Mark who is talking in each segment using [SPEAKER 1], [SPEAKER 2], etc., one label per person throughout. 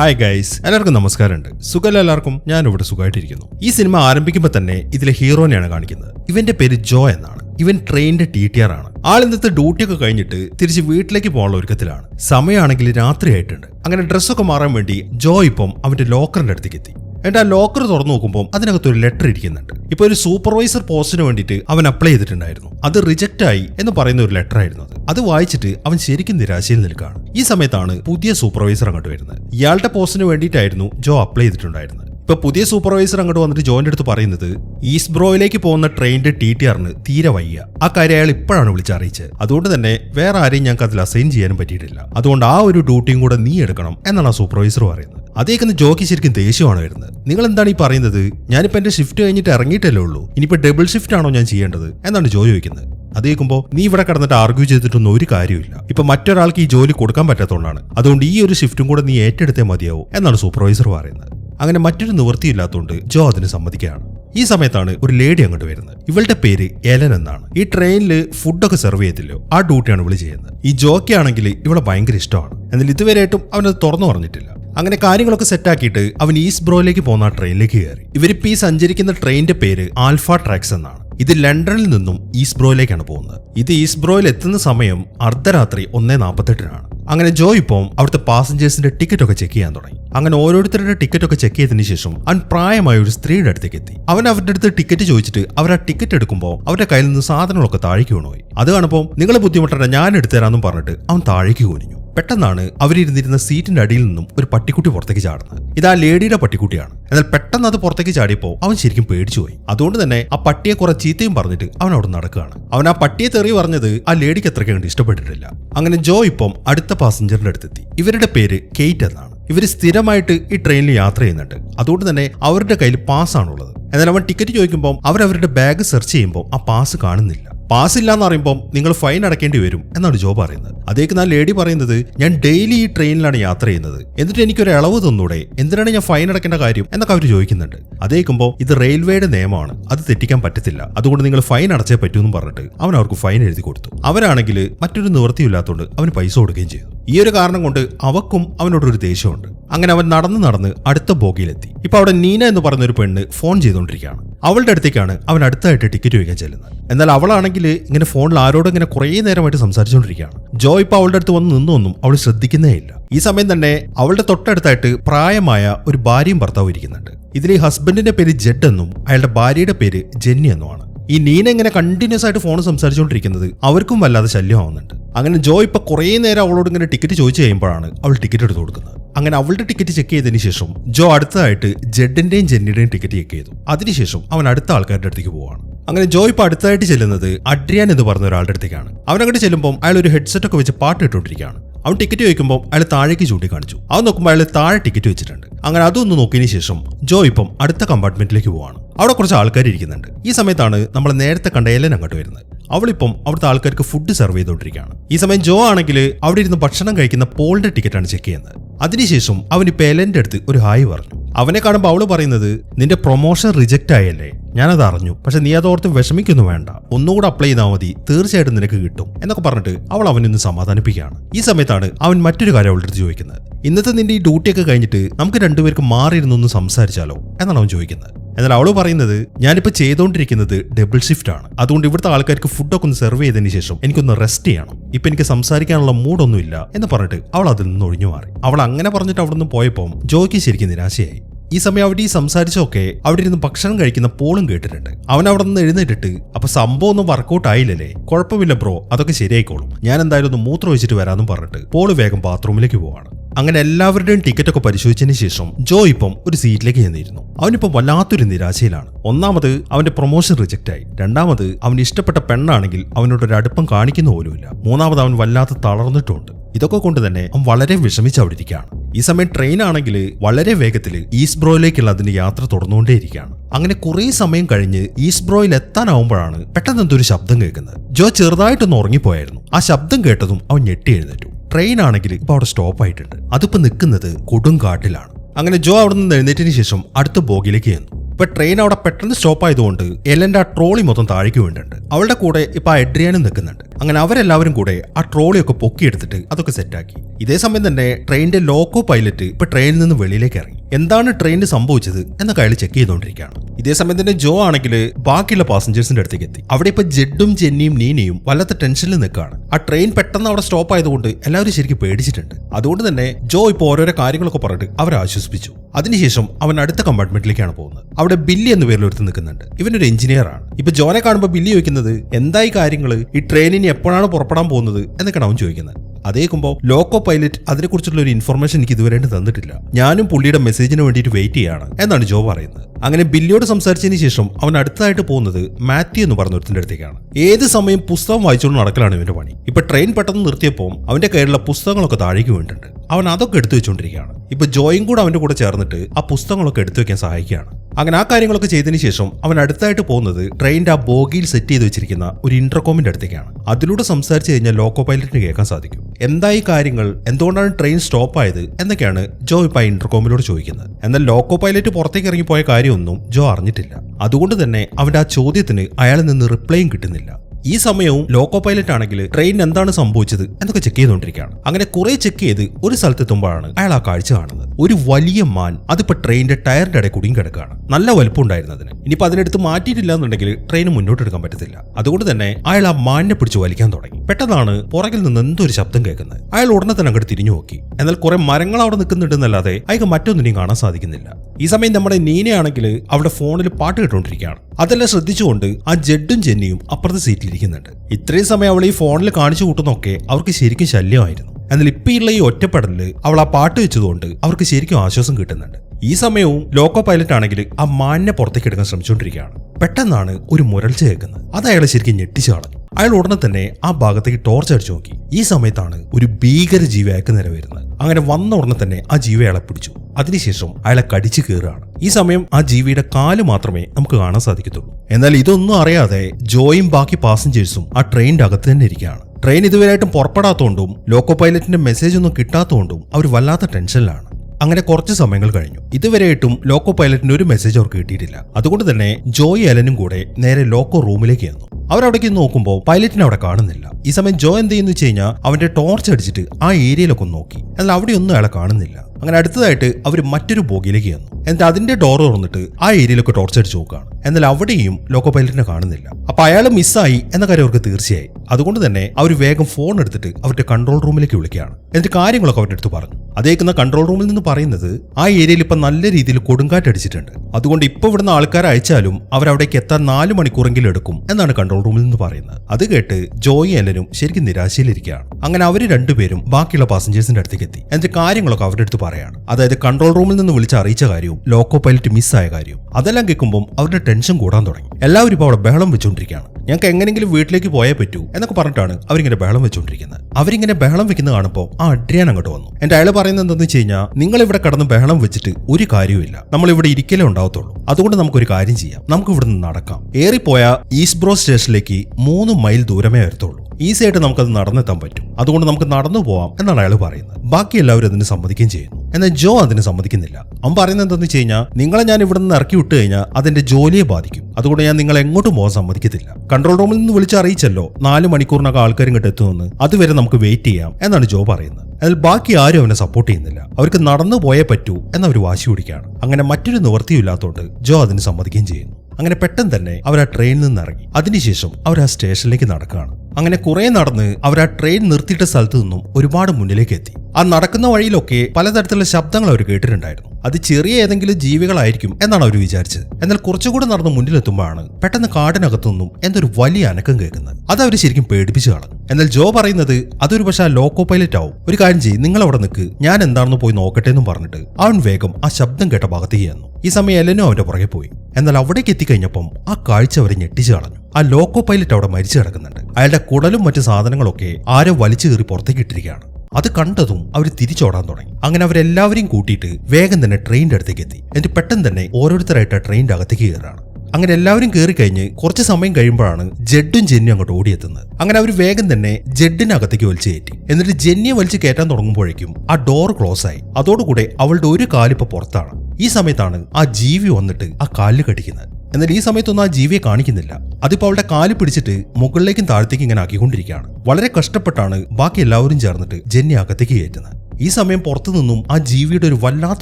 [SPEAKER 1] Hi guys എല്ലാവർക്കും നമസ്കാരമുണ്ട്. സുഖല്ല എല്ലാവർക്കും? ഞാൻ ഇവിടെ സുഖമായിട്ടിരിക്കുന്നു. ഈ സിനിമ ആരംഭിക്കുമ്പോൾ തന്നെ ഇതിലെ ഹീറോനെയാണ് കാണിക്കുന്നത്. ഇവന്റെ പേര് ജോ എന്നാണ്. ഇവൻ ട്രെയിനിന്റെ ടി ടി ആർ ആണ്. ആൾ ഇന്നത്തെ ഡ്യൂട്ടിയൊക്കെ കഴിഞ്ഞിട്ട് തിരിച്ച് വീട്ടിലേക്ക് പോകാനുള്ള ഒരുക്കത്തിലാണ്. സമയമാണെങ്കിൽ രാത്രിയായിട്ടുണ്ട്. അങ്ങനെ ഡ്രസ്സൊക്കെ മാറാൻ വേണ്ടി ജോ ഇപ്പം അവന്റെ ലോക്കറിന്റെ അടുത്തേക്ക് എത്തി. എന്നിട്ട് ആ ലോക്കർ തുറന്നു നോക്കുമ്പോൾ അതിനകത്ത് ഒരു ലെറ്റർ ഇരിക്കുന്നുണ്ട്. ഇപ്പൊ ഒരു സൂപ്പർവൈസർ പോസ്റ്റിന് വേണ്ടിയിട്ട് അവൻ അപ്ലൈ ചെയ്തിട്ടുണ്ടായിരുന്നു. അത് റിജക്റ്റ് ആയി എന്ന് പറയുന്ന ഒരു ലെറ്റർ ആയിരുന്നു അത്. അത് വായിച്ചിട്ട് അവൻ ശരിക്കും നിരാശയിൽ നിൽക്കുകയാണ്. ഈ സമയത്താണ് പുതിയ സൂപ്പർവൈസർ അങ്ങോട്ട് വരുന്നത്. ഇയാളുടെ പോസ്റ്റിന് വേണ്ടിയിട്ടായിരുന്നു ജോ അപ്ലൈ ചെയ്തിട്ടുണ്ടായിരുന്നത്. ഇപ്പൊ പുതിയ സൂപ്പർവൈസർ അങ്ങോട്ട് വന്നിട്ട് ജോയിന്റ് അടുത്ത് പറയുന്നത് ഈസ്റ്റ് ബ്രോയിലേക്ക് പോകുന്ന ട്രെയിനിന്റെ ടി ടി ആറിന് തീരെ വയ്യ. ആ കാര്യം അയാൾ ഇപ്പോഴാണ് വിളിച്ചറിയിച്ചത് അതുകൊണ്ട് തന്നെ വേറെ ആരെയും ഞങ്ങൾക്ക് അതിൽ അസൈൻ ചെയ്യാനും പറ്റിയിട്ടില്ല. അതുകൊണ്ട് ആ ഒരു ഡ്യൂട്ടിയും കൂടെ നീ എടുക്കണം എന്നാണ് ആ സൂപ്പർവൈസർ പറയുന്നത്. അതേക്കുന്ന ജോക്കി ശരിക്കും ദേഷ്യമാണ് വരുന്നത്. നിങ്ങൾ എന്താണ് ഈ പറയുന്നത്? ഞാനിപ്പോ എന്റെ ഷിഫ്റ്റ് കഴിഞ്ഞിട്ട് ഇറങ്ങിയിട്ടല്ലേ ഉള്ളൂ. ഇനിയിപ്പോ ഡബിൾ ഷിഫ്റ്റ് ആണോ ഞാൻ ചെയ്യേണ്ടത്? എന്നാണ് ജോ ചോദിക്കുന്നത്. അത് കേൾക്കുമ്പോൾ നീ ഇവിടെ കടന്നിട്ട് ആർഗ്യൂ ചെയ്തിട്ടൊന്നും ഒരു കാര്യമില്ല ഇപ്പൊ മറ്റൊരാൾക്ക് ഈ ജോലി കൊടുക്കാൻ പറ്റാത്തതുകൊണ്ടാണ്. അതുകൊണ്ട് ഈ ഒരു ഷിഫ്റ്റും കൂടെ നീ ഏറ്റെടുത്തേ മതിയാവും എന്നാണ് സൂപ്പർവൈസർ പറയുന്നത്. അങ്ങനെ മറ്റൊരു നിവൃത്തിയില്ലാത്തതുകൊണ്ട് ജോ അതിന് സമ്മതിക്കുകയാണ്. ഈ സമയത്താണ് ഒരു ലേഡി അങ്ങോട്ട് വരുന്നത്. ഇവളുടെ പേര് എലൻ എന്നാണ്. ഈ ട്രെയിനിൽ ഫുഡൊക്കെ സെർവ് ചെയ്യത്തില്ലോ ആ ഡ്യൂട്ടിയാണ് ഇവൾ ചെയ്യുന്നത്. ഈ ജോക്കി ആണെങ്കിൽ ഇവളെ ഭയങ്കര ഇഷ്ടമാണ്. എന്നാൽ ഇതുവരെയായിട്ടും അവനത് തുറന്നു പറഞ്ഞിട്ടില്ല. അങ്ങനെ കാര്യങ്ങളൊക്കെ സെറ്റാക്കിയിട്ട് അവൻ ഈസ്റ്റ് ബ്രോയിലേക്ക് പോകുന്ന ട്രെയിനിലേക്ക് കയറി. ഇവരിപ്പോ ഈ സഞ്ചരിക്കുന്ന ട്രെയിനിന്റെ പേര് ആൽഫ ട്രാക്സ് എന്നാണ്. ഇത് ലണ്ടനിൽ നിന്നും ഈസ്റ്റ് ബ്രോയിലേക്കാണ് പോകുന്നത്. ഇത് ഈസ്റ്റ് ബ്രോയിൽ എത്തുന്ന സമയം അർദ്ധരാത്രി ഒന്നേ നാൽപ്പത്തെട്ടിനാണ് അങ്ങനെ ജോ ഇപ്പം അവിടുത്തെ പാസഞ്ചേഴ്സിന്റെ ടിക്കറ്റ് ഒക്കെ ചെക്ക് ചെയ്യാൻ തുടങ്ങി. അങ്ങനെ ഓരോരുത്തരുടെ ടിക്കറ്റ് ഒക്കെ ചെക്ക് ചെയ്തതിനു ശേഷം അവൻ പ്രായമായ ഒരു സ്ത്രീയുടെ അടുത്തേക്ക് എത്തി. അവൻ അവരുടെ അടുത്ത് ടിക്കറ്റ് ചോദിച്ചിട്ട് അവർ ആ ടിക്കറ്റ് എടുക്കുമ്പോൾ അവരുടെ കയ്യിൽ നിന്ന് സാധനങ്ങളൊക്കെ താഴേക്ക് വീണുപോയി. അത് കാണുമ്പോൾ നിങ്ങളെ ബുദ്ധിമുട്ടണ്ട ഞാൻ എടുത്തുതരാമെന്നും പറഞ്ഞിട്ട് അവൻ താഴേക്ക് കുനിഞ്ഞു. പെട്ടെന്നാണ് അവരിരുന്നിരുന്ന സീറ്റിന്റെ അടിയിൽ നിന്നും ഒരു പട്ടിക്കുട്ടി പുറത്തേക്ക് ചാടുന്നത്. ഇത് ആ ലേഡിയുടെ പട്ടിക്കുട്ടിയാണ്. എന്നാൽ പെട്ടെന്ന് അത് പുറത്തേക്ക് ചാടിയപ്പോൾ അവൻ ശരിക്കും പേടിച്ചുപോയി. അതുകൊണ്ട് തന്നെ ആ പട്ടിയെ കുറെ ചീത്തയും പറഞ്ഞിട്ട് അവൻ അവിടെ നടക്കുകയാണ്. അവൻ ആ പട്ടിയെ തെറി പറഞ്ഞത് ആ ലേഡിക്ക് അത്രയ്ക്ക് കണ്ട് ഇഷ്ടപ്പെട്ടിട്ടില്ല. അങ്ങനെ ജോ ഇപ്പം അടുത്ത പാസഞ്ചറിന്റെ അടുത്തെത്തി. ഇവരുടെ പേര് കെയ്റ്റ് എന്നാണ്. ഇവർ സ്ഥിരമായിട്ട് ഈ ട്രെയിനിൽ യാത്ര ചെയ്യുന്നുണ്ട്. അതുകൊണ്ട് തന്നെ അവരുടെ കയ്യിൽ പാസ് ആണുള്ളത് എന്നാൽ അവൻ ടിക്കറ്റ് ചോദിക്കുമ്പോൾ അവരവരുടെ ബാഗ് സെർച്ച് ചെയ്യുമ്പോൾ ആ പാസ് കാണുന്നില്ല. പാസ് ഇല്ലാന്ന് പറയുമ്പോൾ നിങ്ങൾ ഫൈൻ അടക്കേണ്ടി വരും എന്നാണ് ജോ പറയുന്നത്. അതേക്ക് ആ ലേഡി പറയുന്നത് ഞാൻ ഡെയിലി ഈ ട്രെയിനിലാണ് യാത്ര ചെയ്യുന്നത്. എന്നിട്ട് എനിക്കൊരു ഇളവ് തന്നൂടെ. എന്തിനാണ് ഞാൻ ഫൈൻ അടക്കേണ്ട കാര്യം? എന്നൊക്കെ അവർ ചോദിക്കുന്നുണ്ട്. അതേക്കുമ്പോൾ ഇത് റെയിൽവേയുടെ നിയമമാണ്. അത് തെറ്റിക്കാൻ പറ്റത്തില്ല. അതുകൊണ്ട് നിങ്ങൾ ഫൈൻ അടച്ചേ പറ്റൂ എന്ന് പറഞ്ഞിട്ട് അവൻ അവർക്ക് ഫൈൻ എഴുതി കൊടുത്തു. അവരാണെങ്കിൽ മറ്റൊരു നിവൃത്തിയില്ലാത്തതുകൊണ്ട് അവന് പൈസ കൊടുക്കുകയും ചെയ്തു. ഈ ഒരു കാരണം കൊണ്ട് അവക്കും അവനോടൊരു ദേഷ്യമുണ്ട്. അങ്ങനെ അവൻ നടന്ന് നടന്ന് അടുത്ത ബോഗിയിലെത്തി. ഇപ്പൊ അവിടെ നീന എന്ന് പറയുന്ന ഒരു പെണ്ണ് ഫോൺ ചെയ്തുകൊണ്ടിരിക്കുകയാണ് അവളുടെ അടുത്തേക്കാണ് അവൻ അടുത്തായിട്ട് ടിക്കറ്റ് ചോദിക്കാൻ ചെല്ലുന്നത്. എന്നാൽ അവളാണെങ്കിൽ ഇങ്ങനെ ഫോണിൽ ആരോടും ഇങ്ങനെ കുറേ നേരമായിട്ട് സംസാരിച്ചുകൊണ്ടിരിക്കുകയാണ് ജോ ഇപ്പൊ അവളുടെ അടുത്ത് വന്ന് നിന്നൊന്നും അവൾ ശ്രദ്ധിക്കുന്നേ ഇല്ല. ഈ സമയം തന്നെ അവളുടെ തൊട്ടടുത്തായിട്ട് പ്രായമായ ഒരു ഭാര്യയും ഭർത്താവും ഇരിക്കുന്നുണ്ട്. ഇതിൽ ഈ ഹസ്ബൻഡിന്റെ പേര് ജെഡ് എന്നും അയാളുടെ ഭാര്യയുടെ പേര് ജെന്നി എന്നുമാണ്. ഈ നീന ഇങ്ങനെ കണ്ടിന്യൂസ് ആയിട്ട് ഫോൺ സംസാരിച്ചുകൊണ്ടിരിക്കുന്നത് അവർക്കും വല്ലാതെ ശല്യമാവുന്നുണ്ട്. അങ്ങനെ ജോ ഇപ്പൊ കുറേ നേരം അവളോട് ഇങ്ങനെ ടിക്കറ്റ് ചോദിച്ചു കഴിയുമ്പോഴാണ് അവൾ ടിക്കറ്റ് എടുത്തു കൊടുക്കുന്നത്. അങ്ങനെ അവളുടെ ടിക്കറ്റ് ചെക്ക് ചെയ്തതിന് ശേഷം ജോ അടുത്തതായിട്ട് ജെഡിന്റെയും ജെന്നിയുടെയും ടിക്കറ്റ് ചെക്ക് ചെയ്തു. അതിനുശേഷം അവൻ അടുത്ത ആൾക്കാരുടെ അടുത്തേക്ക് പോവാണ്. അങ്ങനെ ജോ ഇപ്പൊ അടുത്തായിട്ട് ചെല്ലുന്നത് അഡ്രിയാൻ എന്ന് പറഞ്ഞ ഒരാളുടെ അടുത്തേക്കാണ്. അവൻ അങ്ങോട്ട് ചെല്ലുമ്പോൾ അയാൾ ഒരു ഹെഡ്സെറ്റ് ഒക്കെ വെച്ച് പാട്ട് ഇട്ടുകൊണ്ടിരിക്കുകയാണ്. അവൻ ടിക്കറ്റ് ചോദിക്കുമ്പോൾ അയാൾ താഴേക്ക് ചൂണ്ടിക്കാണിച്ചു. അവൻ നോക്കുമ്പോൾ അയാൾ താഴെ ടിക്കറ്റ് വെച്ചിട്ടുണ്ട്. അങ്ങനെ അതൊന്ന് നോക്കിയതിന് ശേഷം ജോ ഇപ്പം അടുത്ത കമ്പാർട്ട്മെന്റിലേക്ക് പോവാണ്. അവിടെ കുറച്ച് ആൾക്കാർ ഇരിക്കുന്നുണ്ട്. ഈ സമയത്താണ് നമ്മൾ നേരത്തെ കണ്ട അങ്ങോട്ട് വരുന്നത്. അവളിപ്പം അവിടുത്തെ ആൾക്കാർക്ക് ഫുഡ് സെർവ് ചെയ്തുകൊണ്ടിരിക്കുകയാണ്. ഈ സമയം ജോ ആണെങ്കിൽ അവിടെ ഇരുന്ന് ഭക്ഷണം കഴിക്കുന്ന പോളിന്റെ ടിക്കറ്റാണ് ചെക്ക് ചെയ്യുന്നത്. അതിനുശേഷം അവൻ ഇപ്പൊ എലന്റെ അടുത്ത് ഒരു ഹായ് പറഞ്ഞു. അവനെ കാണുമ്പോൾ അവൾ പറയുന്നത് നിന്റെ പ്രൊമോഷൻ റിജക്റ്റ് ആയല്ലേ? ഞാനത് അറിഞ്ഞു. പക്ഷെ നീ അതോർത്ത് വിഷമിക്കൊന്നും വേണ്ട. ഒന്നുകൂടെ അപ്ലൈ ചെയ്താൽ മതി. തീർച്ചയായിട്ടും നിനക്ക് കിട്ടും. എന്നൊക്കെ പറഞ്ഞിട്ട് അവൾ അവനൊന്ന് സമാധാനിപ്പിക്കുകയാണ്. ഈ സമയത്താണ് അവൻ മറ്റൊരു കാര്യം അവളുടെ അടുത്ത് ചോദിക്കുന്നത്. ഇന്നത്തെ നിന്റെ ഈ ഡ്യൂട്ടിയൊക്കെ കഴിഞ്ഞിട്ട് നമുക്ക് രണ്ടുപേർക്ക് മാറിയിരുന്നൊന്ന് സംസാരിച്ചാലോ? എന്നാണ് അവൻ ചോദിക്കുന്നത്. എന്നാൽ അവൾ പറയുന്നത് ഞാനിപ്പോൾ ചെയ്തുകൊണ്ടിരിക്കുന്നത് ഡബിൾ ഷിഫ്റ്റ് ആണ്. അതുകൊണ്ട് ഇവിടുത്തെ ആൾക്കാർക്ക് ഫുഡൊക്കെ ഒന്ന് സെർവ് ചെയ്തതിന് ശേഷം എനിക്കൊന്ന് റെസ്റ്റ് ചെയ്യണം. ഇപ്പൊ എനിക്ക് സംസാരിക്കാനുള്ള മൂഡൊന്നും ഇല്ല എന്ന് പറഞ്ഞിട്ട് അവൾ അതിൽ നിന്ന് ഒഴിഞ്ഞു മാറി. അവൾ അങ്ങനെ പറഞ്ഞിട്ട് അവിടെ നിന്ന് പോയപ്പോൾ ജോയ്ക്ക് ശരിക്കും നിരാശയായി. ഈ സമയം അവിടെ ഈ സംസാരിച്ചൊക്കെ അവിടെ ഇരുന്ന് ഭക്ഷണം കഴിക്കുന്ന പോളും കേട്ടിട്ടുണ്ട്. അവൻ അവിടെ നിന്ന് എഴുന്നേറ്റിട്ട് അപ്പൊ സംഭവം ഒന്നും വർക്കൗട്ട് ആയില്ലല്ലേ? കുഴപ്പമില്ല ബ്രോ അതൊക്കെ ശരിയായിക്കോളും. ഞാൻ എന്തായാലും ഒന്ന് മൂത്രം ഒഴിച്ചിട്ട് വരാമെന്നും പറഞ്ഞിട്ട് പോൾ വേഗം ബാത്റൂമിലേക്ക് പോവാണ്. അങ്ങനെ എല്ലാവരുടെയും ടിക്കറ്റ് ഒക്കെ പരിശോധിച്ചതിന് ശേഷം ജോ ഇപ്പം ഒരു സീറ്റിലേക്ക് ചെന്നിരുന്നു. അവനിപ്പം വല്ലാത്തൊരു നിരാശയിലാണ്. ഒന്നാമത് അവന്റെ പ്രൊമോഷൻ റിജക്റ്റ് ആയി. രണ്ടാമത് അവന് ഇഷ്ടപ്പെട്ട പെണ്ണാണെങ്കിൽ അവനോട് ഒരു അടുപ്പം കാണിക്കുന്ന പോലുമില്ല. മൂന്നാമത് അവൻ വല്ലാത്ത തളർന്നിട്ടുണ്ട്. ഇതൊക്കെ കൊണ്ട് തന്നെ അവൻ വളരെ വിഷമിച്ച് ഇരിക്കുകയാണ്. ഈ സമയം ട്രെയിൻ ആണെങ്കിൽ വളരെ വേഗത്തിൽ ഈസ്റ്റ് ബ്രോയിലേക്കുള്ള അതിന്റെ യാത്ര തുടർന്നുകൊണ്ടേയിരിക്കുകയാണ്. അങ്ങനെ കുറേ സമയം കഴിഞ്ഞ് ഈസ്റ്റ് ബ്രോയിൽ എത്താനാവുമ്പോഴാണ് പെട്ടെന്ന് എന്തൊരു ശബ്ദം കേൾക്കുന്നത്. ജോ ചെറുതായിട്ടൊന്ന് ഉറങ്ങിപ്പോയായിരുന്നു. ആ ശബ്ദം കേട്ടതും അവൻ ഞെട്ടി എഴുന്നേറ്റു. ട്രെയിൻ ആണെങ്കിൽ ഇപ്പൊ അവിടെ സ്റ്റോപ്പ് ആയിട്ടുണ്ട് അതിപ്പോ നിൽക്കുന്നത് കൊടുങ്കാട്ടിലാണ്. അങ്ങനെ ജോ അവിടെ നിന്ന് എഴുന്നേറ്റതിന് ശേഷം അടുത്ത ബോഗിലേക്ക് ചെന്നു. ഇപ്പൊ ട്രെയിൻ അവിടെ പെട്ടെന്ന് സ്റ്റോപ്പ് ആയതുകൊണ്ട് എലന്റെ ആ ട്രോളി മൊത്തം താഴേക്ക് വേണ്ടിയിട്ടുണ്ട് അവളുടെ കൂടെ ഇപ്പൊ ആ എഡ്രിയാനും നിൽക്കുന്നുണ്ട്. അങ്ങനെ അവരെല്ലാവരും കൂടെ ആ ട്രോളിയൊക്കെ പൊക്കിയെടുത്തിട്ട് അതൊക്കെ സെറ്റാക്കി ഇതേ സമയം തന്നെ ട്രെയിനിന്റെ ലോക്കോ പൈലറ്റ് ഇപ്പൊ ട്രെയിനിൽ നിന്ന് വെളിയിലേക്ക് ഇറങ്ങി. എന്താണ് ട്രെയിനിന് സംഭവിച്ചത് എന്നൊക്കെ അയാൾ ചെക്ക് ചെയ്തുകൊണ്ടിരിക്കുകയാണ്. ഇതേ സമയം തന്നെ ജോ ആണെങ്കിൽ ബാക്കിയുള്ള പാസഞ്ചേഴ്സിന്റെ അടുത്തേക്ക് എത്തി. അവിടെ ഇപ്പൊ ജെഡും ജെന്നിയും നീനയും വല്ലാത്ത ടെൻഷനിൽ നിൽക്കുകയാണ്. ആ ട്രെയിൻ പെട്ടെന്ന് അവിടെ സ്റ്റോപ്പ് ആയതുകൊണ്ട് എല്ലാവരും ശരിക്കും പേടിച്ചിട്ടുണ്ട്. അതുകൊണ്ട് തന്നെ ജോ ഇപ്പോൾ ഓരോരോ കാര്യങ്ങളൊക്കെ പറഞ്ഞിട്ട് അവരെ ആശ്വസിപ്പിച്ചു. അതിനുശേഷം അവൻ അടുത്ത കമ്പാർട്ട്മെന്റിലേക്കാണ് പോകുന്നത്. അവിടെ ബില്ലി എന്ന പേരിൽ ഒരുത്ത് നിൽക്കുന്നുണ്ട്. ഇവനൊരു എഞ്ചിനീയറാണ് ഇപ്പൊ ജോനെ കാണുമ്പോൾ ബില്ലി ചോദിക്കുന്നത് എന്തായി കാര്യങ്ങൾ ഈ ട്രെയിനിന് എപ്പോഴാണ് പുറപ്പെടാൻ പോകുന്നത്? എന്നൊക്കെയാണ് അവൻ ചോദിക്കുന്നത്. അതേക്കുമ്പോൾ ലോക്കോ പൈലറ്റ് അതിനെക്കുറിച്ചുള്ള ഒരു ഇൻഫർമേഷൻ എനിക്ക് ഇതുവരെയായിട്ട് തന്നിട്ടില്ല. ഞാനും പുള്ളിയുടെ മെസ്സേജിന് വേണ്ടിയിട്ട് വെയിറ്റ് ചെയ്യാണ്. എന്നാണ് ജോ പറയുന്നത്. അങ്ങനെ ബില്ലിയോട് സംസാരിച്ചതിന് ശേഷം അവൻ അടുത്തതായിട്ട് പോകുന്നത് മാത്യു എന്ന് പറഞ്ഞ ഒരുത്തിന്റെ അടുത്തേക്കാണ്. ഏത് സമയം പുസ്തകം വായിച്ചുകൊണ്ട് നടക്കലാണ് ഇവന്റെ പണി. ഇപ്പൊ ട്രെയിൻ പെട്ടെന്ന് നിർത്തിയപ്പോൾ അവന്റെ കയ്യിലുള്ള പുസ്തകങ്ങളൊക്കെ താഴേക്ക് വീണിട്ടുണ്ട്. അവൻ അതൊക്കെ എടുത്തു വെച്ചുകൊണ്ടിരിക്കുകയാണ് ഇപ്പൊ ജോയും കൂടെ അവന്റെ കൂടെ ചേർന്നിട്ട് ആ പുസ്തകങ്ങളൊക്കെ എടുത്തു വെക്കാൻ സഹായിക്കുകയാണ്. അങ്ങനെ ആ കാര്യങ്ങളൊക്കെ ചെയ്തതിന് ശേഷം അവൻ അടുത്തായിട്ട് പോകുന്നത് ട്രെയിനിന്റെ ആ ബോഗിയിൽ സെറ്റ് ചെയ്ത് വെച്ചിരിക്കുന്ന ഒരു ഇന്റർകോമിന്റെ അടുത്തേക്കാണ്. അതിലൂടെ സംസാരിച്ചു കഴിഞ്ഞാൽ ലോക്കോ പൈലറ്റിന് കേൾക്കാൻ സാധിക്കും. എന്തായി കാര്യങ്ങൾ? എന്തുകൊണ്ടാണ് ട്രെയിൻ സ്റ്റോപ്പ് ആയത്? എന്നൊക്കെയാണ് ജോ ഇപ്പോൾ ഇന്റർകോമിലോട് ചോദിക്കുന്നത്. എന്നാൽ ലോക്കോ പൈലറ്റ് പുറത്തേക്ക് ഇറങ്ങിപ്പോയ കാര്യമൊന്നും ജോ അറിഞ്ഞിട്ടില്ല. അതുകൊണ്ട് തന്നെ അവന്റെ ആ ചോദ്യത്തിന് അയാളിൽ നിന്ന് റിപ്ലൈയും കിട്ടുന്നില്ല. ഈ സമയവും ലോക്കോ പൈലറ്റ് ആണെങ്കിൽ ട്രെയിൻ എന്താണ് സംഭവിച്ചത് എന്നൊക്കെ ചെക്ക് ചെയ്തുകൊണ്ടിരിക്കുകയാണ്. അങ്ങനെ കുറെ ചെക്ക് ചെയ്ത് ഒരു സ്ഥലത്തെത്തുമ്പോഴാണ് അയാൾ ആ കാഴ്ച കാണുന്നത്. ഒരു വലിയ മാൻ അതിപ്പോ ട്രെയിനിന്റെ ടയറിന്റെ ഇടയിൽ കുടുങ്ങി കിടക്കുകയാണ്. നല്ല വലുപ്പം ഉണ്ടായിരുന്നു അതിന്. ഇനിയിപ്പോ അതിനെടുത്ത് മാറ്റിയിട്ടില്ല എന്നുണ്ടെങ്കിൽ ട്രെയിൻ മുന്നോട്ട് എടുക്കാൻ പറ്റത്തില്ല. അതുകൊണ്ട് തന്നെ അയാൾ ആ മാനിനെ പിടിച്ച് വലിക്കാൻ തുടങ്ങി. പെട്ടെന്നാണ് പുറകിൽ നിന്ന് എന്തൊരു ശബ്ദം കേൾക്കുന്നത്. അയാൾ ഉടനെ തന്നെ അങ്ങോട്ട് തിരിഞ്ഞു നോക്കി. എന്നാൽ കുറെ മരങ്ങൾ അവിടെ നിൽക്കുന്നുണ്ടെന്നല്ലാതെ അയാൾക്ക് മറ്റൊന്നിനെയും കാണാൻ സാധിക്കുന്നില്ല. ഈ സമയം നമ്മുടെ നീനയാണെങ്കിൽ അവിടെ ഫോണിൽ പാട്ട് കേട്ടുകൊണ്ടിരിക്കുകയാണ്. അതെല്ലാം ശ്രദ്ധിച്ചുകൊണ്ട് ആ ജഡും ജെന്നിയും അപ്പുറത്തെ സീറ്റിലിരിക്കുന്നുണ്ട് ഇത്രയും സമയം അവൾ ഈ ഫോണിൽ കാണിച്ചു കൂട്ടുന്നൊക്കെ അവർക്ക് ശരിക്കും ശല്യമായിരുന്നു. എന്നാൽ ഇപ്പയുള്ള ഈ ഒറ്റപ്പെടലിൽ അവൾ ആ പാട്ട് വെച്ചതുകൊണ്ട് അവർക്ക് ശരിക്കും ആശ്വാസം കിട്ടുന്നുണ്ട്. ഈ സമയവും ലോക്കോ പൈലറ്റ് ആണെങ്കിൽ ആ മാനിനെ പുറത്തേക്ക് എടുക്കാൻ ശ്രമിച്ചുകൊണ്ടിരിക്കുകയാണ്. പെട്ടെന്നാണ് ഒരു മുരൾച്ച കേൾക്കുന്നത് അത് അയാളെ ശരിക്കും ഞെട്ടിച്ചു കളഞ്ഞു. അയാൾ ഉടനെ തന്നെ ആ ഭാഗത്തേക്ക് ടോർച്ച് അടിച്ചു നോക്കി. ഈ സമയത്താണ് ഒരു ഭീകര ജീവി അയാൾക്ക് നേരെ വരുന്നത് അങ്ങനെ വന്ന ഉടനെ തന്നെ ആ ജീവി അയാളെ പിടിച്ചു. അതിനുശേഷം അയാളെ കടിച്ചു കയറുകയാണ് ഈ സമയം ആ ജീവിയുടെ കാൽ മാത്രമേ നമുക്ക് കാണാൻ സാധിക്കത്തുള്ളൂ. എന്നാൽ ഇതൊന്നും അറിയാതെ ജോയും ബാക്കി പാസഞ്ചേഴ്സും ആ ട്രെയിനിന്റെ അകത്ത് തന്നെ ഇരിക്കുകയാണ്. ട്രെയിൻ ഇതുവരെയായിട്ടും പുറപ്പെടാത്തതുകൊണ്ടും ലോക്കോ പൈലറ്റിന്റെ മെസ്സേജ് ഒന്നും കിട്ടാത്തതുകൊണ്ടും അവർ വല്ലാത്ത ടെൻഷനിലാണ്. അങ്ങനെ കുറച്ച് സമയങ്ങൾ കഴിഞ്ഞു. ഇതുവരെയായിട്ടും ലോക്കോ പൈലറ്റിന്റെ ഒരു മെസ്സേജ് അവർക്ക് കിട്ടിയിട്ടില്ല. അതുകൊണ്ട് തന്നെ ജോയി അലനും കൂടെ നേരെ ലോക്കോ റൂമിലേക്ക് ചെന്നു. അവരവിടേക്ക് നോക്കുമ്പോൾ പൈലറ്റിനെ അവിടെ കാണുന്നില്ല. ഈ സമയം ജോ എന്ത് ചെയ്യുന്നു വെച്ച് കഴിഞ്ഞാൽ അവന്റെ ടോർച്ച് അടിച്ചിട്ട് ആ ഏരിയയിലൊക്കെ നോക്കി. എന്നാൽ അവിടെയൊന്നും അയാളെ കാണുന്നില്ല. അങ്ങനെ അടുത്തതായിട്ട് അവർ മറ്റൊരു ബോഗിയിലേക്ക് ചെന്നു. എന്നിട്ട് അതിന്റെ ഡോർ തുറന്നിട്ട് ആ ഏരിയയിലൊക്കെ ടോർച്ച് അടിച്ച് നോക്കുകയാണ് എന്നാൽ അവിടെയും ലോക്കോ പൈലറ്റിനെ കാണുന്നില്ല. അപ്പൊ അയാൾ മിസ്സായി എന്ന കാര്യം അവർക്ക് തീർച്ചയായി. അതുകൊണ്ട് തന്നെ അവർ വേഗം ഫോൺ എടുത്തിട്ട് അവരുടെ കൺട്രോൾ റൂമിലേക്ക് വിളിക്കുകയാണ്. എന്നിട്ട് കാര്യങ്ങളൊക്കെ അവരുടെ അടുത്ത് പറഞ്ഞു. അതേക്കുന്ന കൺട്രോൾ റൂമിൽ നിന്ന് പറയുന്നത് ആ ഏരിയയിൽ ഇപ്പൊ നല്ല രീതിയിൽ കൊടുങ്കാറ്റ് അടിച്ചിട്ടുണ്ട്. അതുകൊണ്ട് ഇപ്പൊ ഇവിടുന്ന് ആൾക്കാരെ അയച്ചാലും അവരവിടേക്ക് എത്താൻ നാല് മണിക്കൂറെങ്കിലും എടുക്കും എന്നാണ് കൺട്രോൾ റൂമിൽ നിന്ന് പറയുന്നത്. അത് കേട്ട് ജോയി എല്ലനും ശരിക്കും നിരാശയിലിരിക്കുകയാണ്. അങ്ങനെ അവർ രണ്ടുപേരും ബാക്കിയുള്ള പാസഞ്ചേഴ്സിന്റെ അടുത്തേക്ക് എത്തി. എന്നിട്ട് കാര്യങ്ങളൊക്കെ അവരുടെ അടുത്ത് പറയാണ്. അതായത് കൺട്രോൾ റൂമിൽ നിന്ന് വിളിച്ച് അറിയിച്ച കാര്യവും ലോക്കോ പൈലറ്റ് മിസ്സായ കാര്യവും അതെല്ലാം കേൾക്കുമ്പോൾ അവരുടെ ടെൻഷൻ കൂടാൻ തുടങ്ങി. എല്ലാവരും ഇപ്പോൾ അവിടെ ബഹളം വെച്ചുകൊണ്ടിരിക്കുകയാണ് ഞങ്ങൾക്ക് എങ്ങനെങ്കിലും വീട്ടിലേക്ക് പോയേ പറ്റൂ എന്നൊക്കെ പറഞ്ഞിട്ടാണ് അവരിങ്ങനെ ബഹളം വെച്ചുകൊണ്ടിരിക്കുന്നത് അവരിങ്ങനെ ബഹളം വെക്കുന്ന കാണുമ്പോൾ ആ അഡ്രിയാൻ അങ്ങോട്ട് വന്നു. എന്റെ അയാൾ പറയുന്നത് എന്താണെന്ന് വെച്ച് കഴിഞ്ഞാൽ നിങ്ങൾ ഇവിടെ കടന്ന് ബഹളം വെച്ചിട്ട് ഒരു കാര്യവുമില്ല നമ്മൾ ഇവിടെ ഇരിക്കലേ ഉണ്ടാവത്തുള്ളൂ. അതുകൊണ്ട് നമുക്കൊരു കാര്യം ചെയ്യാം. നമുക്ക് ഇവിടുന്ന് നടക്കാം. ഏറിപ്പോയ ബ്രോ സ്റ്റേഷനിലേക്ക് മൂന്ന് മൈൽ ദൂരമേ വരത്തുള്ളൂ. ഈസി ആയിട്ട് നമുക്കത് നടന്നെത്താൻ പറ്റും. അതുകൊണ്ട് നമുക്ക് നടന്നു പോവാം എന്നാണ് അയാൾ പറയുന്നത്. ബാക്കി എല്ലാവരും അതിന് സമ്മതിക്കുകയും ചെയ്യുന്നു. എന്നാൽ ജോ അതിന് സമ്മതിക്കുന്നില്ല. അവൻ പറയുന്നത് എന്താണെന്ന് വെച്ച് കഴിഞ്ഞാൽ നിങ്ങളെ ഞാൻ ഇവിടെ നിന്ന് ഇറക്കി വിട്ട് കഴിഞ്ഞാൽ അതിന്റെ ജോലിയെ ബാധിക്കും. അതുകൊണ്ട് ഞാൻ നിങ്ങളെ എങ്ങോട്ടും പോകാൻ സമ്മതിക്കത്തില്ല. കൺട്രോൾ റൂമിൽ നിന്ന് വിളിച്ച് അറിയിച്ചല്ലോ. നാല് മണിക്കൂറിനൊക്കെ ആൾക്കാർ ഇങ്ങോട്ട് എത്തുമെന്ന് അതുവരെ നമുക്ക് വെയിറ്റ് ചെയ്യാം എന്നാണ് ജോ പറയുന്നത്. അതിൽ ബാക്കി ആരും അവനെ സപ്പോർട്ട് ചെയ്യുന്നില്ല. അവർക്ക് നടന്നു പോയേ പറ്റൂ എന്നവർ വാശി പിടിക്കുകയാണ്. അങ്ങനെ മറ്റൊരു നിവൃത്തിയില്ലാത്തതുകൊണ്ട് ജോ അതിന് സമ്മതിക്കുകയും ചെയ്യുന്നു. അങ്ങനെ പെട്ടെന്ന് തന്നെ അവർ ആ ട്രെയിനിൽ നിന്ന് ഇറങ്ങി. അതിനുശേഷം അവർ ആ സ്റ്റേഷനിലേക്ക് നടക്കുകയാണ്. അങ്ങനെ കുറെ നടന്ന് അവർ ആ ട്രെയിൻ നിർത്തിയിട്ട സ്ഥലത്ത് നിന്നും ഒരുപാട് മുന്നിലേക്ക് എത്തി. ആ നടക്കുന്ന വഴിയിലൊക്കെ പലതരത്തിലുള്ള ശബ്ദങ്ങൾ അവർ കേട്ടിട്ടുണ്ടായിരുന്നു. അത് ചെറിയ ഏതെങ്കിലും ജീവികളായിരിക്കും എന്നാണ് അവർ വിചാരിച്ചത്. എന്നാൽ കുറച്ചുകൂടെ നടന്ന് മുന്നിലെത്തുമ്പോഴാണ് പെട്ടെന്ന് കാടിനകത്തു നിന്നും എന്തൊരു വലിയ അനക്കം കേൾക്കുന്നത്. അത് അവർ ശരിക്കും പേടിപ്പിച്ചു കളഞ്ഞു. എന്നാൽ ജോ പറയുന്നത് അതൊരു പക്ഷേ ആ ലോക്കോ പൈലറ്റ് ആവും. ഒരു കാര്യം ചെയ്യും നിങ്ങൾ അവിടെ നിൽക്ക്. ഞാൻ എന്താണെന്ന് പോയി നോക്കട്ടെ എന്നും പറഞ്ഞിട്ട് അവൻ വേഗം ആ ശബ്ദം കേട്ട ഭാഗത്തേക്ക് ചെന്നു. ഈ സമയം എലനും അവന്റെ പുറകെ പോയി. എന്നാൽ അവിടേക്ക് എത്തിക്കഴിഞ്ഞപ്പം ആ കാഴ്ച അവരെ ഞെട്ടിച്ചു കളഞ്ഞു. ആ ലോക്കോ പൈലറ്റ് അവിടെ മരിച്ചു കിടക്കുന്നുണ്ട്. അയാളുടെ കുടലും മറ്റു സാധനങ്ങളൊക്കെ ആരോ വലിച്ചു കയറി പുറത്തേക്ക് ഇട്ടിരിക്കുകയാണ്. അത് കണ്ടതും അവർ തിരിച്ചോടാൻ തുടങ്ങി. അങ്ങനെ അവരെല്ലാവരെയും കൂട്ടിയിട്ട് വേഗം തന്നെ ട്രെയിനിന്റെ അടുത്തേക്ക് എത്തി. എന്നിട്ട് പെട്ടെന്ന് തന്നെ ഓരോരുത്തരായിട്ട് ആ ട്രെയിനിന്റെ അകത്തേക്ക് കയറാണ് അങ്ങനെ എല്ലാവരും കയറി കഴിഞ്ഞ് കുറച്ച് സമയം കഴിയുമ്പോഴാണ് ജെഡും ജെന്നിയും അങ്ങോട്ട് ഓടിയെത്തുന്നത്. അങ്ങനെ അവർ വേഗം തന്നെ ജെഡിനകത്തേക്ക് വലിച്ചു കയറ്റി. എന്നിട്ട് ജെന്നിയെ വലിച്ചു കയറ്റാൻ തുടങ്ങുമ്പോഴേക്കും ആ ഡോർ ക്ലോസ് ആയി. അതോടുകൂടെ അവളുടെ ഒരു കാലിപ്പോ പുറത്താണ്. ഈ സമയത്താണ് ആ ജീവി വന്നിട്ട് ആ കാലിൽ കടിക്കുന്നത്. എന്നാൽ ഈ സമയത്തൊന്നും ആ ജീവിയെ കാണിക്കുന്നില്ല. അതിപ്പോ അവളുടെ കാൽ പിടിച്ചിട്ട് മുകളിലേക്കും താഴത്തേക്കും ഇങ്ങനെ ആക്കിക്കൊണ്ടിരിക്കുകയാണ്. വളരെ കഷ്ടപ്പെട്ടാണ് ബാക്കി എല്ലാവരും ചേർന്നിട്ട് ജെന്നി അകത്തേക്ക് കയറ്റുന്നത്. ഈ സമയം പുറത്തു നിന്നും ആ ജീവിയുടെ ഒരു വല്ലാത്ത